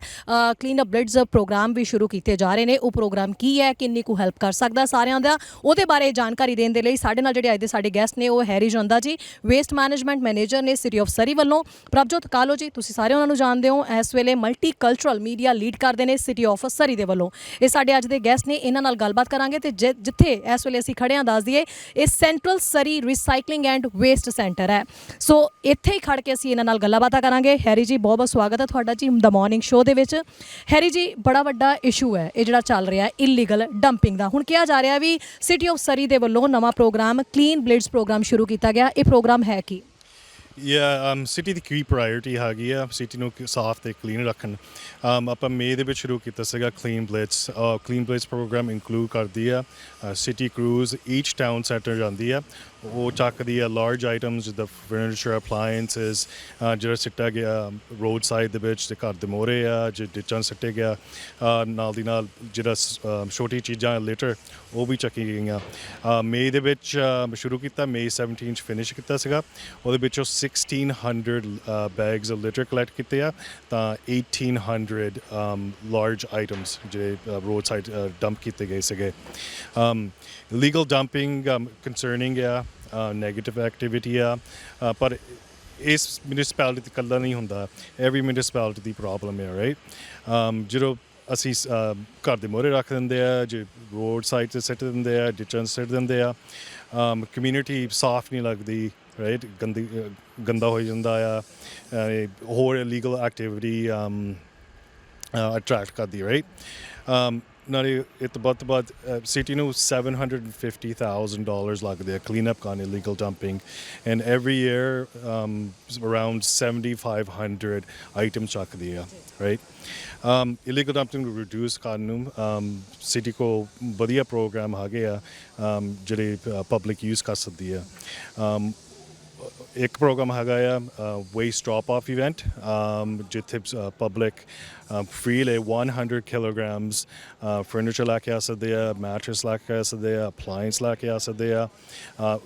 ਕਲੀਨ ਅਪ ਬ੍ਰਿਡਸ ਪ੍ਰੋਗਰਾਮ ਵੀ ਸ਼ੁਰੂ ਕੀਤੇ ਜਾ ਰਹੇ ਨੇ। ਉਹ ਪ੍ਰੋਗਰਾਮ ਕੀ ਹੈ, ਕਿੰਨੀ ਕੁ ਹੈਲਪ ਕਰ ਸਕਦਾ ਸਾਰਿਆਂ ਦਾ, ਉਹਦੇ ਬਾਰੇ ਜਾਣਕਾਰੀ ਦੇਣ ਦੇ ਲਈ ਸਾਡੇ ਨਾਲ ਜਿਹੜੇ ਅੱਜ ਦੇ ਸਾਡੇ ਗੈਸਟ ਨੇ, ਉਹ Harry Janda ji waste management manager ਨੇ ਸਿਟੀ ਆਫ ਸਰੀ ਵੱਲੋਂ। ਪ੍ਰਭਜੋਤ ਕਾਲੋ ਜੀ, ਤੁਸੀਂ ਸਾਰੇ ਉਹਨਾਂ ਨੂੰ ਜਾਣਦੇ ਹੋ, ਇਸ ਵੇਲੇ ਮਲਟੀ ਕਲਚਰਲ ਮੀਡੀਆ ਲੀਡ ਕਰਦੇ ਨੇ ਸਿਟੀ ਆਫ ਸਰੀ ਦੇ ਵੱਲੋਂ। ਇਹ ਸਾਡੇ ਅੱਜ ਦੇ ਗੈਸਟ ਨੇ, ਇਹਨਾਂ ਨਾਲ ਗੱਲਬਾਤ ਕਰਾਂਗੇ ਤੇ ਜਿ- ਜਿੱਥੇ ਇਸ ਵੇਲੇ ਅਸੀਂ ਖੜੇ ਹਾਂ, ਦੱਸ ਦਈਏ, ਇਹ central Surrey recycle recycling and waste centre ਹੈ। ਸੋ ਇੱਥੇ ਹੀ ਖੜ ਕੇ ਅਸੀਂ ਇਹਨਾਂ ਨਾਲ ਗੱਲਾਂ ਬਾਤਾਂ ਕਰਾਂਗੇ। ਹੈਰੀ ਜੀ, ਬਹੁਤ ਬਹੁਤ ਸਵਾਗਤ ਹੈ ਤੁਹਾਡਾ ਜੀ ਦ ਮਾਰਨਿੰਗ ਸ਼ੋਅ ਦੇ ਵਿੱਚ। ਹੈਰੀ ਜੀ, ਬੜਾ ਵੱਡਾ ਇਸ਼ੂ ਹੈ, ਇਹ ਜਿਹੜਾ ਚੱਲ ਰਿਹਾ ਇਲੀਗਲ ਡੰਪਿੰਗ ਦਾ। ਹੁਣ ਕਿਹਾ ਜਾ ਰਿਹਾ ਵੀ ਸਿਟੀ ਆਫ ਸਰੀ ਦੇ ਵੱਲੋਂ ਨਵਾਂ ਪ੍ਰੋਗਰਾਮ ਕਲੀਨ ਬਲੇਡਸ ਪ੍ਰੋਗਰਾਮ ਸ਼ੁਰੂ ਕੀਤਾ ਗਿਆ। ਇਹ ਪ੍ਰੋਗਰਾਮ ਹੈ ਕੀ? ਯਾ ਸਿਟੀ um, ਦੀ ਕੀ ਪ੍ਰਾਇੋਰਟੀ ਹੈਗੀ ਆ ਸਿਟੀ ਨੂੰ ਸਾਫ਼ ਤੇ ਕਲੀਨ ਰੱਖਣ। um, ਆਪਾਂ ਮੇ ਦੇ ਵਿੱਚ ਸ਼ੁਰੂ ਕੀਤਾ ਸੀਗਾ clean blitz clean blitz program include ਕਰਦੀ ਆ city crews each town centre ਜਾਂਦੀ ਆ। ਉਹ ਚੱਕਦੀ ਆ ਲਾਰਜ ਆਈਟਮਸ ਜਿੱਦਾਂ ਫਰਨੀਚਰ ਅਪਲਾਈਐਂਸਸ ਜਿਹੜਾ ਸਿੱਟਾ ਗਿਆ ਰੋਡ ਸਾਈਡ ਦੇ ਵਿੱਚ ਤੇ ਘਰ ਦੇ ਮੋਰੇ ਆ, ਜੇ ਡਿਚਾਂ ਸਿੱਟੇ ਗਿਆ ਨਾਲ ਦੀ ਨਾਲ ਜਿਹੜਾ ਸ- ਛੋਟੀ ਚੀਜ਼ਾਂ ਲਿਟਰ ਉਹ ਵੀ ਚੱਕੀ ਗਈਆਂ। ਮਈ ਦੇ ਵਿੱਚ, ਅਹ ਸ਼ੁਰੂ ਕੀਤਾ, ਮਈ 17 ਚ ਫਿਨਿਸ਼ ਕੀਤਾ ਸੀਗਾ। ਉਹਦੇ ਵਿੱਚੋਂ 1600 ਬੈਗਸ ਆਫ ਲਿਟਰ ਕਲੈਕਟ ਕੀਤੇ ਆ। ਤਾਂ 1800 ਲਾਰਜ ਆਈਟਮਸ ਜਿਹੜੇ ਰੋਡ ਸਾਈਡ ਡੰਪ ਕੀਤੇ ਗਏ ਸੀਗੇ। ਲੀਗਲ ਡੰਪਿੰਗ ਕੰਸਰਨਿੰਗ ਆ ਨੈਗੇਟਿਵ ਐਕਟੀਵਿਟੀ ਆ ਅਹ ਪਰ ਇਸ ਮਿਊਨਿਸਪੈਲਿਟੀ ਤੇ ਇਕੱਲਾ ਨਹੀਂ ਹੁੰਦਾ ਐਵਰੀ ਮਿਊਨਿਸਪੈਲਿਟੀ ਦੀ ਪ੍ਰੋਬਲਮ ਹੈ ਰਾਈਟ um, ਜਦੋਂ ਅਸੀਂ ਅਹ, ਘਰ ਦੇ ਮੋਹਰੇ ਰੱਖ ਦਿੰਦੇ ਆ ਜੇ ਰੋਡ ਸਾਈਡ ਤੇ ਸਿੱਟ ਦਿੰਦੇ ਆ ਡਿਚਨ ਸਿੱਟ ਦਿੰਦੇ ਆ um, ਕਮਿਊਨਿਟੀ ਸਾਫ਼ ਨਹੀਂ ਲੱਗਦੀ ਰਾਈਟ ਗੰਦੀ ਅਹ, ਗੰਦਾ ਹੋ ਜਾਂਦਾ ਆ ਅਹ, ਹੋਰ ਇਲੀਗਲ ਐਕਟੀਵਿਟੀ ਅਟਰੈਕਟ ਕਰਦੀ ਰਾਈਟ um, ਨਾਲੇ ਇਹ ਤੋਂ ਬਾਅਦ ਤੋਂ ਬਾਅਦ ਸਿਟੀ ਨੂੰ 750000 ਡਾਲਰਸ ਲੱਗਦੇ ਆ ਕਲੀਨ ਅਪ ਕਰਨ illegal dumping and every year um around 7500 item ਚੱਕਦੇ ਆ ਰਾਈਟ um illegal dumping ਨੂੰ ਰਿਡਿਊਸ ਕਰਨ ਨੂੰ um ਸਿਟੀ ਕੋ ਵਧੀਆ ਪ੍ਰੋਗਰਾਮ ਹੈਗੇ ਆ um ਜਿਹੜੇ ਪਬਲਿਕ ਯੂਜ਼ ਕਰ ਸਕਦੀ ਆ। Um ਇੱਕ ਪ੍ਰੋਗਰਾਮ ਹੈਗਾ ਆ ਵੇਸਟ ਡ੍ਰੌਪ ਆਫ ਇਵੈਂਟ ਜਿੱਥੇ ਪਬਲਿਕ ਫ੍ਰੀ ਲੈ 100 ਕਿਲੋਗ੍ਰਾਮਸ ਫਰਨੀਚਰ ਲੈ ਕੇ ਆ ਸਕਦੇ ਆ ਮੈਟਰਸ ਲੈ ਕੇ ਆ ਸਕਦੇ ਆ ਅਪਲਾਈਐਂਸ ਲੈ ਕੇ ਆ ਸਕਦੇ ਆ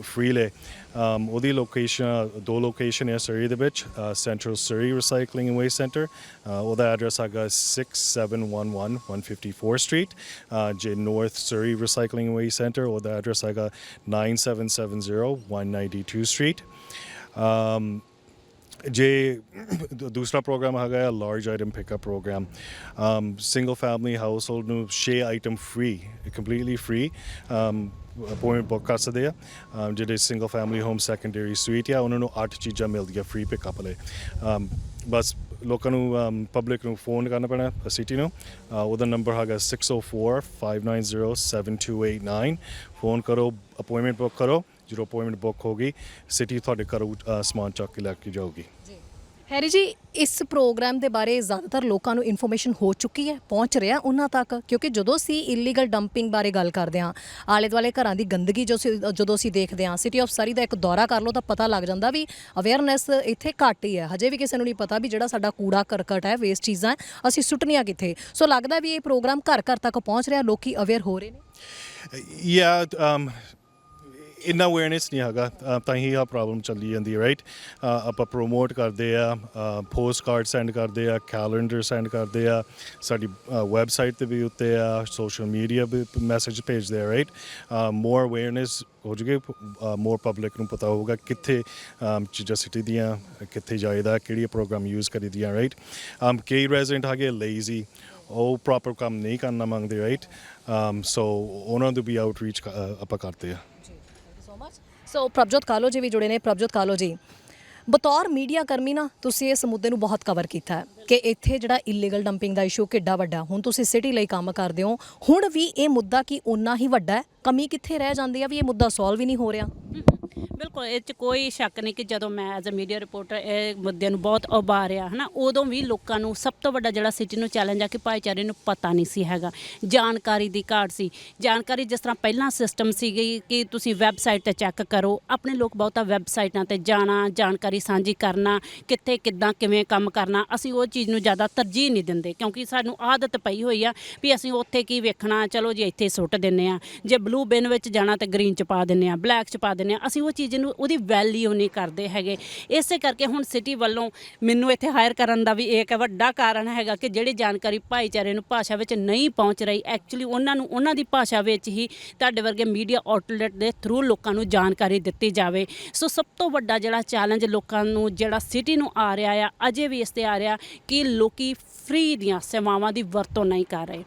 ਫ੍ਰੀ ਲੈ ਉਹਦੀ ਲੋਕੇਸ਼ਨ ਦੋ ਲੋਕੇਸ਼ਨ ਹੈ ਸਰੀ ਦੇ ਵਿੱਚ central Surrey recycling and waste centre ਉਹਦਾ ਐਡਰੈਸ ਹੈਗਾ 6711 154 ਸਟਰੀਟ ਜੇ north Surrey recycling and waste centre ਉਹਦਾ ਐਡਰੈਸ ਹੈਗਾ 9770 192 ਸਟਰੀਟ um, ਜੇ ਦੂ- ਦੂਸਰਾ ਪ੍ਰੋਗਰਾਮ ਹੈਗਾ large item pickup programme. Single family household ਨੂੰ 6 item free completely free appointment book ਕਰ ਸਕਦੇ ਆ। ਜਿਹੜੇ single family home secondary suite ਆ, ਉਹਨਾਂ ਨੂੰ 8 ਚੀਜ਼ਾਂ ਮਿਲਦੀਆਂ ਫ੍ਰੀ ਪਿਕਅਪ ਲਈ। ਬਸ ਲੋਕਾਂ ਨੂੰ ਪਬਲਿਕ ਨੂੰ ਫੋਨ ਕਰਨਾ ਪੈਣਾ ਸਿਟੀ ਨੂੰ। ਉਹਦਾ ਨੰਬਰ ਹੈਗਾ 6045907289 ਫੋਨ ਕਰੋ ਅਪਾਇੰਟਮੈਂਟ ਬੁੱਕ ਕਰੋ। ਜਦੋਂ ਅਪਾਇੰਟਮੈਂਟ ਬੁੱਕ ਹੋਗੀ ਸਿਟੀ ਤੁਹਾਡੇ ਘਰੋਂ ਸਮਾਨ ਚੱਕ ਕੇ ਲੈ ਕੇ ਜਾਊਗੀ। ਹੈਰੀ ਜੀ ਇਸ ਪ੍ਰੋਗਰਾਮ ਦੇ ਬਾਰੇ ਜ਼ਿਆਦਾਤਰ ਲੋਕਾਂ ਨੂੰ ਇਨਫੋਰਮੇਸ਼ਨ ਹੋ ਚੁੱਕੀ ਹੈ ਪਹੁੰਚ ਰਿਹਾ ਉਹਨਾਂ ਤੱਕ ਕਿਉਂਕਿ ਜਦੋਂ ਅਸੀਂ ਇਲੀਗਲ ਡੰਪਿੰਗ ਬਾਰੇ ਗੱਲ ਕਰਦੇ ਹਾਂ ਆਲੇ ਦੁਆਲੇ ਘਰਾਂ ਦੀ ਗੰਦਗੀ ਜੋ ਅਸੀਂ- ਜਦੋਂ ਅਸੀਂ ਦੇਖਦੇ ਹਾਂ ਸਿਟੀ ਆਫ ਸਰੀ ਦਾ ਇੱਕ ਦੌਰਾ ਕਰ ਲਓ ਤਾਂ ਪਤਾ ਲੱਗ ਜਾਂਦਾ ਵੀ ਅਵੇਅਰਨੈਸ ਇੱਥੇ ਘੱਟ ਹੀ ਹੈ। ਹਜੇ ਵੀ ਕਿਸੇ ਨੂੰ ਨਹੀਂ ਪਤਾ ਵੀ ਜਿਹੜਾ ਸਾਡਾ ਕੂੜਾ ਕਰਕਟ ਹੈ ਵੇਸਟ ਚੀਜ਼ਾਂ ਹੈ, ਅਸੀਂ ਸੁੱਟਣੀਆਂ ਕਿੱਥੇ? ਸੋ ਲੱਗਦਾ ਵੀ ਇਹ ਪ੍ਰੋਗਰਾਮ ਘਰ ਘਰ ਤੱਕ ਪਹੁੰਚ ਰਿਹਾ ਲੋਕੀ ਅਵੇਅਰ ਹੋ ਰਹੇ ਨੇ। ਯਾ um ਇੰਨਾ ਅਵੇਅਰਨੈਸ ਨਹੀਂ ਹੈਗਾ ਅਹ ਤਾਂ ਹੀ ਆ ਪ੍ਰੋਬਲਮ ਚੱਲੀ ਜਾਂਦੀ ਹੈ ਰਾਈਟ ਆਪਾਂ ਪ੍ਰੋਮੋਟ ਕਰਦੇ ਆ ਪੋਸਟ ਕਾਰਡ ਸੈਂਡ ਕਰਦੇ ਆ ਕੈਲੰਡਰ ਸੈਂਡ ਕਰਦੇ ਆ ਸਾਡੀ ਵੈਬਸਾਈਟ ਤੇ ਵੀ ਉੱਤੇ ਆ ਸੋਸ਼ਲ ਮੀਡੀਆ ਵੀ ਮੈਸੇਜ ਭੇਜਦੇ ਆ ਰਾਈਟ ਮੋਰ ਅਵੇਅਰਨੈਸ ਹੋ ਜੂਗੇ ਮੋਰ ਪਬਲਿਕ ਨੂੰ ਪਤਾ ਹੋਊਗਾ ਕਿੱਥੇ um, ਚੀਜ਼ਾਂ ਸਿਟੀ ਦੀਆਂ ਕਿੱਥੇ ਜਾਈਦਾ ਕਿਹੜੀ ਪ੍ਰੋਗਰਾਮ ਯੂਜ਼ ਕਰੀਦੀਆਂ ਰਾਈਟ ਕਈ ਰੈਜ਼ੀਡੈਂਟ ਹੈਗੇ ਲੇਜ਼ੀ ਉਹ ਪ੍ਰੋਪਰ ਕੰਮ ਨਹੀਂ ਕਰਨਾ ਮੰਗਦੇ ਰਾਈਟ ਸੋ ਉਹਨਾਂ ਨੂੰ ਵੀ ਆਊਟਰੀਚ ਆਪਾਂ ਕਰਦੇ ਆ। ਸੋ ਪ੍ਰਭਜੋਤ ਕਾਲੋ ਜੀ ਵੀ ਜੁੜੇ ਨੇ। ਪ੍ਰਭਜੋਤ ਕਾਲੋ ਜੀ, ਬਤੌਰ ਮੀਡੀਆ ਕਰਮੀ ਨਾ, ਤੁਸੀਂ ਇਸ ਮੁੱਦੇ ਨੂੰ ਬਹੁਤ ਕਵਰ ਕੀਤਾ ਹੈ। ਕਿ ਇੱਥੇ ਜਿਹੜਾ ਇਲੀਗਲ ਡੰਪਿੰਗ ਦਾ ਇਸ਼ੂ ਕਿੱਡਾ ਵੱਡਾ ਹੁਣ ਤੁਸੀਂ ਸਿਟੀ ਲਈ ਕੰਮ ਕਰਦੇ ਹੋ। ਹੁਣ ਵੀ ਇਹ ਮੁੱਦਾ ਕੀ ਉਨਾ ਹੀ ਵੱਡਾ ਹੈ? ਕਮੀ ਕਿੱਥੇ ਰਹਿ ਜਾਂਦੀ ਆ ਵੀ ਇਹ ਮੁੱਦਾ ਸੋਲਵ ਹੀ ਨਹੀਂ ਹੋ ਰਿਹਾ? ਬਿਲਕੁਲ, ਇਹ 'ਚ ਕੋਈ ਸ਼ੱਕ ਨਹੀਂ ਕਿ ਜਦੋਂ ਮੈਂ ਐਜ਼ ਅ ਮੀਡੀਆ ਰਿਪੋਰਟਰ ਇਹ ਮੁੱਦੇ ਨੂੰ ਬਹੁਤ ਉਭਾਰਿਆ, ਹਨਾ, ਉਦੋਂ ਵੀ ਲੋਕਾਂ ਨੂੰ ਸਭ ਤੋਂ ਵੱਡਾ ਜਿਹੜਾ ਸਿਟੀ ਨੂੰ ਚੈਲੰਜ ਆ ਕਿ ਭਾਈਚਾਰੇ ਨੂੰ ਪਤਾ ਨਹੀਂ ਸੀ ਹੈਗਾ। ਜਾਣਕਾਰੀ ਦੀ ਘਾਟ ਸੀ। ਜਾਣਕਾਰੀ ਜਿਸ ਤਰ੍ਹਾਂ ਪਹਿਲਾਂ ਸਿਸਟਮ ਸੀਗੀ ਕਿ ਤੁਸੀਂ ਵੈਬਸਾਈਟ ਤੇ ਚੈੱਕ ਕਰੋ, ਆਪਣੇ ਲੋਕ ਬਹੁਤਾ ਵੈਬਸਾਈਟਾਂ ਤੇ ਜਾਣਾ, ਜਾਣਕਾਰੀ ਸਾਂਝੀ ਕਰਨਾ, ਕਿੱਥੇ, ਕਿੱਦਾਂ, ਕਿਵੇਂ ਕੰਮ ਕਰਨਾ, ਅਸੀਂ ਉਹ ਚੀਜ਼ ਨੂੰ ਜ਼ਿਆਦਾ ਤਰਜੀਹ ਨਹੀਂ ਦਿੰਦੇ, ਕਿਉਂਕਿ ਸਾਨੂੰ ਆਦਤ ਪਈ ਹੋਈ ਆ ਵੀ ਅਸੀਂ ਉੱਥੇ ਕੀ ਵੇਖਣਾ, ਚਲੋ ਜੀ ਇੱਥੇ ਸੁੱਟ ਦਿੰਨੇ ਆ, ਜੇ ਬਲੂ ਬਿਨ ਵਿੱਚ ਜਾਣਾ ਤਾਂ ਗ੍ਰੀਨ ਚ ਪਾ ਦਿੰਨੇ ਆ ਬਲੈਕ ਚ ਪਾ ਦਿੰਨੇ ਆ, ਅਸੀਂ ਉਹ ਚੀਜ਼ ਨੂੰ ਉਹਦੀ ਵੈਲਿਊ ਨਹੀਂ ਕਰਦੇ ਹੈਗੇ। ਇਸੇ ਕਰਕੇ ਹੁਣ ਸਿਟੀ ਵੱਲੋਂ ਮੈਨੂੰ ਇੱਥੇ ਹਾਇਰ ਕਰਨ ਦਾ ਵੀ ਇੱਕ ਵੱਡਾ ਕਾਰਨ ਹੈਗਾ ਕਿ ਜਿਹੜੀ ਜਾਣਕਾਰੀ ਭਾਈਚਾਰੇ ਨੂੰ ਭਾਸ਼ਾ ਵਿੱਚ ਨਹੀਂ ਪਹੁੰਚ ਰਹੀ ਐਕਚੁਅਲੀ ਉਹਨਾਂ ਨੂੰ, ਉਹਨਾਂ ਦੀ ਭਾਸ਼ਾ ਵਿੱਚ ਹੀ ਤੁਹਾਡੇ ਵਰਗੇ ਮੀਡੀਆ ਆਊਟਲੈਟ ਦੇ ਥਰੂ ਲੋਕਾਂ ਨੂੰ ਜਾਣਕਾਰੀ ਦਿੱਤੀ ਜਾਵੇ। ਸੋ ਸਭ ਤੋਂ ਵੱਡਾ ਜਿਹੜਾ ਚੈਲੰਜ ਲੋਕਾਂ ਨੂੰ, ਜਿਹੜਾ ਸਿਟੀ ਨੂੰ ਆ ਰਿਹਾ ਆ, ਅਜੇ ਵੀ ਇਸ ਤੇ ਆ ਰਿਹਾ ਕਿ ਲੋਕੀ ਫ੍ਰੀ ਦੀਆਂ ਸੇਵਾਵਾਂ ਦੀ ਵਰਤੋਂ ਨਹੀਂ ਕਰ ਰਹੇ।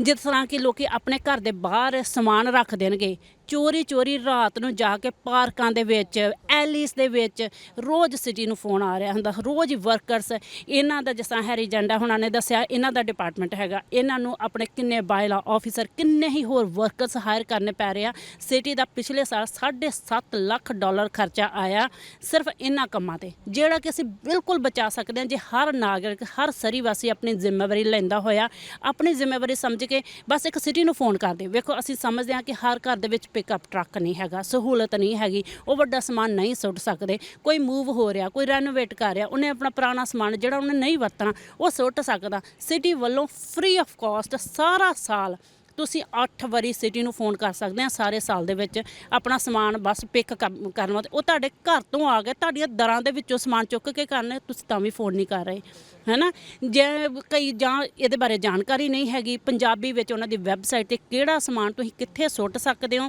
ਜਿਸ ਤਰ੍ਹਾਂ ਕਿ ਲੋਕੀ ਆਪਣੇ ਘਰ ਦੇ ਬਾਹਰ ਸਮਾਨ ਰੱਖ ਦੇਣਗੇ ਚੋਰੀ ਚੋਰੀ ਰਾਤ ਨੂੰ ਜਾ ਕੇ ਪਾਰਕਾਂ ਦੇ ਵਿੱਚ, ਐਲੀਸ ਦੇ ਵਿੱਚ ਰੋਜ਼ ਸਿਟੀ ਨੂੰ ਫੋਨ ਆ ਰਿਹਾ ਹੁੰਦਾ, ਰੋਜ਼ ਵਰਕਰਸ ਇਹਨਾਂ ਦਾ ਜਿਸ ਤਰ੍ਹਾਂ ਹੈਰੀ ਜੰਡਾ ਹੁਣਾਂ ਨੇ ਦੱਸਿਆ, ਇਹਨਾਂ ਦਾ ਡਿਪਾਰਟਮੈਂਟ ਹੈਗਾ, ਇਹਨਾਂ ਨੂੰ ਆਪਣੇ ਕਿੰਨੇ ਬਾਇਲਾ ਆਫੀਸਰ, ਕਿੰਨੇ ਹੀ ਹੋਰ ਵਰਕਰਸ ਹਾਇਰ ਕਰਨੇ ਪੈ ਰਿਹਾ ਸਿਟੀ ਦਾ ਪਿਛਲੇ ਸਾਲ 7.5 ਲੱਖ ਡਾਲਰ ਖਰਚਾ ਆਇਆ ਸਿਰਫ ਇਹਨਾਂ ਕੰਮਾਂ ਤੇ, ਜਿਹੜਾ ਕਿ ਅਸੀਂ ਬਿਲਕੁਲ ਬਚਾ ਸਕਦੇ ਹਾਂ, ਜੇ ਹਰ ਨਾਗਰਿਕ, ਹਰ ਸਰੀ ਵਾਸੀ ਆਪਣੀ ਜ਼ਿੰਮੇਵਾਰੀ ਲੈਂਦਾ ਹੋਇਆ, ਆਪਣੀ ਜ਼ਿੰਮੇਵਾਰੀ ਸਮਝ ਕੇ ਬਸ ਇੱਕ ਸਿਟੀ ਨੂੰ ਫੋਨ ਕਰਦੇ ਵੇਖੋ, ਅਸੀਂ ਸਮਝਦੇ ਹਾਂ ਕਿ ਹਰ ਘਰ ਦੇ ਵਿੱਚ ਪਿਕਅਪ ਟਰੱਕ ਨਹੀਂ ਹੈਗਾ, ਸਹੂਲਤ ਨਹੀਂ ਹੈਗੀ, ਉਹ ਵੱਡਾ ਸਮਾਨ ਨਹੀਂ ਸੁੱਟ ਸਕਦੇ, ਕੋਈ ਮੂਵ ਹੋ ਰਿਹਾ, ਕੋਈ ਰੈਨੋਵੇਟ ਕਰ ਰਿਹਾ, ਉਹਨੇ ਆਪਣਾ ਪੁਰਾਣਾ ਸਮਾਨ ਜਿਹੜਾ ਉਹਨੇ ਨਹੀਂ ਵਰਤਣਾ, ਉਹ ਸੁੱਟ ਸਕਦਾ। ਸਿਟੀ ਵੱਲੋਂ ਫ੍ਰੀ ਆਫ ਕਾਸਟ ਸਾਰਾ ਸਾਲ ਤੁਸੀਂ 8 ਵਾਰੀ ਸਿਟੀ ਨੂੰ ਫੋਨ ਕਰ ਸਕਦੇ ਆ ਸਾਰੇ ਸਾਲ ਦੇ ਵਿੱਚ ਆਪਣਾ ਸਮਾਨ ਬਸ ਪਿਕ ਕਰਨ ਵਾਸਤੇ। ਉਹ ਤੁਹਾਡੇ ਘਰ ਤੋਂ ਆ ਕੇ ਤੁਹਾਡੀਆਂ ਦਰਾਂ ਦੇ ਵਿੱਚੋਂ ਸਮਾਨ ਚੁੱਕ ਕੇ ਕਰਨੇ ਤੁਸੀਂ ਤਾਂ ਵੀ ਫੋਨ ਨਹੀਂ ਕਰ ਰਹੇ, ਹੈਨਾ? ਜੇ ਕਈ ਜਾਂ ਇਹਦੇ ਬਾਰੇ ਜਾਣਕਾਰੀ ਨਹੀਂ ਹੈਗੀ, ਪੰਜਾਬੀ ਵਿੱਚ ਉਹਨਾਂ ਦੀ ਵੈਬਸਾਈਟ ਤੇ ਕਿਹੜਾ ਸਮਾਨ ਤੁਸੀਂ ਕਿੱਥੇ ਸੁੱਟ ਸਕਦੇ ਹੋ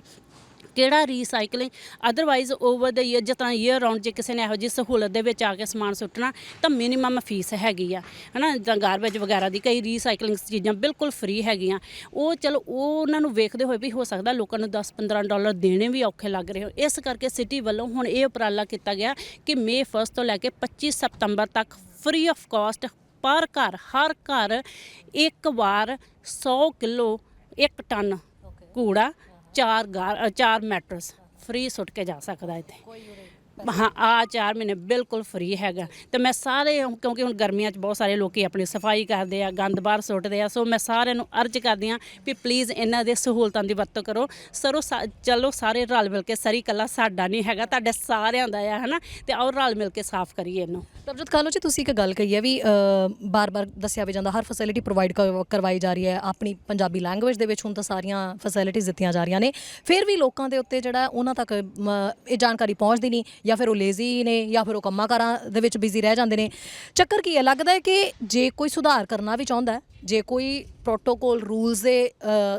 ਕਿਹੜਾ recycling otherwise over the year ਜਿੱਦਾਂ ਈਅਰ ਰਾਉਂਡ ਜੇ ਕਿਸੇ ਨੇ ਇਹੋ ਜਿਹੀ ਸਹੂਲਤ ਦੇ ਵਿੱਚ ਆ ਕੇ ਸਮਾਨ ਸੁੱਟਣਾ ਤਾਂ ਮਿਨੀਮਮ ਫੀਸ ਹੈਗੀ ਆ। ਹਨਾ ਜਾਂ ਗਾਰਬੇਜ ਵਗੈਰਾ ਦੀ ਕਈ ਰੀਸਾਈਕਲਿੰਗ ਚੀਜ਼ਾਂ ਬਿਲਕੁਲ ਫ੍ਰੀ ਹੈਗੀਆਂ। ਉਹ ਚਲੋ ਉਹ ਉਹਨਾਂ ਨੂੰ ਵੇਖਦੇ ਹੋਏ ਵੀ ਹੋ ਸਕਦਾ ਲੋਕਾਂ ਨੂੰ 10-15 ਡਾਲਰ ਦੇਣੇ ਵੀ ਔਖੇ ਲੱਗ ਰਹੇ ਹੋ ਇਸ ਕਰਕੇ ਸਿਟੀ ਵੱਲੋਂ ਹੁਣ ਇਹ ਉਪਰਾਲਾ ਕੀਤਾ ਗਿਆ ਕਿ ਮੇ 1 ਤੋਂ ਲੈ ਕੇ 25 ਸਤੰਬਰ ਤੱਕ ਫ੍ਰੀ ਆਫ ਕਾਸਟ ਪਰ ਘਰ ਹਰ ਘਰ ਇੱਕ ਵਾਰ 100 ਕਿਲੋ 1 ਟਨ ਕੂੜਾ ਚਾਰ ਗਾਰ ਅ, ਚਾਰ ਮੈਟਰਸ ਫ੍ਰੀ ਸੁੱਟ ਕੇ ਜਾ ਸਕਦਾ ਇੱਥੇ। ਹਾਂ ਆ ਚਾਰ ਮਹੀਨੇ ਬਿਲਕੁਲ ਫ੍ਰੀ ਹੈਗਾ। ਤੇ ਮੈਂ ਸਾਰੇ ਕਿਉਂਕਿ ਹੁਣ ਗਰਮੀਆਂ 'ਚ ਬਹੁਤ ਸਾਰੇ ਲੋਕੀ ਆਪਣੀ ਸਫ਼ਾਈ ਕਰਦੇ ਆ ਗੰਦ ਬਾਹਰ ਸੁੱਟਦੇ ਆ ਸੋ ਮੈਂ ਸਾਰਿਆਂ ਨੂੰ ਅਰਜ਼ ਕਰਦੀ ਆ ਵੀ ਪਲੀਜ਼ ਇਹਨਾਂ ਦੇ ਸਹੂਲਤਾਂ ਦੀ ਵਰਤੋਂ ਕਰੋ। ਸਰੋ ਸਾ- ਚਲੋ ਸਾਰੇ ਰਲ ਮਿਲ ਕੇ ਸਰੀ ਕੱਲਾ ਸਾਡਾ ਨਹੀਂ ਹੈਗਾ ਤੁਹਾਡੇ ਸਾਰਿਆਂ ਦਾ ਆ ਹਨਾ? ਤੇ ਆਓ ਰਲ ਮਿਲ ਕੇ ਸਾਫ਼ ਕਰੀਏ ਇਹਨੂੰ। ਪ੍ਰਭਜੋਤ ਕਾਲੋ ਜੀ ਤੁਸੀਂ ਇੱਕ ਗੱਲ ਕਹੀ ਹੈ ਵੀ ਬਾਰ-ਬਾਰ ਦੱਸਿਆ ਵੀ ਜਾਂਦਾ ਹਰ ਫੈਸਿਲਿਟੀ ਪ੍ਰੋਵਾਈਡ ਕਰਵਾਈ ਜਾ ਰਹੀ ਹੈ ਆਪਣੀ ਪੰਜਾਬੀ ਲੈਂਗੁਏਜ ਦੇ ਵਿੱਚ ਹੁਣ ਤਾਂ ਸਾਰੀਆਂ ਫੈਸਿਲਿਟੀਆਂ ਦਿੱਤੀਆਂ ਜਾ ਰਹੀਆਂ ਨੇ। ਫਿਰ ਵੀ ਲੋਕਾਂ ਦੇ ਉੱਤੇ ਜਿਹੜਾ ਉਹਨਾਂ ਤੱਕ ਮ, ਇਹ ਜਾਣਕਾਰੀ ਪਹੁੰਚਦੀ ਨਹੀਂ ਜਾਂ ਫਿਰ ਉਹ ਲੇਜ਼ੀ ਨੇ ਜਾਂ ਫਿਰ ਉਹ ਕੰਮਾਂ ਕਾਰਾਂ ਦੇ ਵਿੱਚ ਬਿਜ਼ੀ ਰਹਿ ਜਾਂਦੇ ਨੇ। ਚੱਕਰ ਕੀ ਹੈ? ਲੱਗਦਾ ਹੈ ਕਿ ਜੇ ਕੋਈ ਸੁਧਾਰ ਕਰਨਾ ਵੀ ਚਾਹੁੰਦਾ ਹੈ ਜੇ ਕੋਈ ਪ੍ਰੋਟੋਕੋਲ ਰੂਲਸ ਦੇ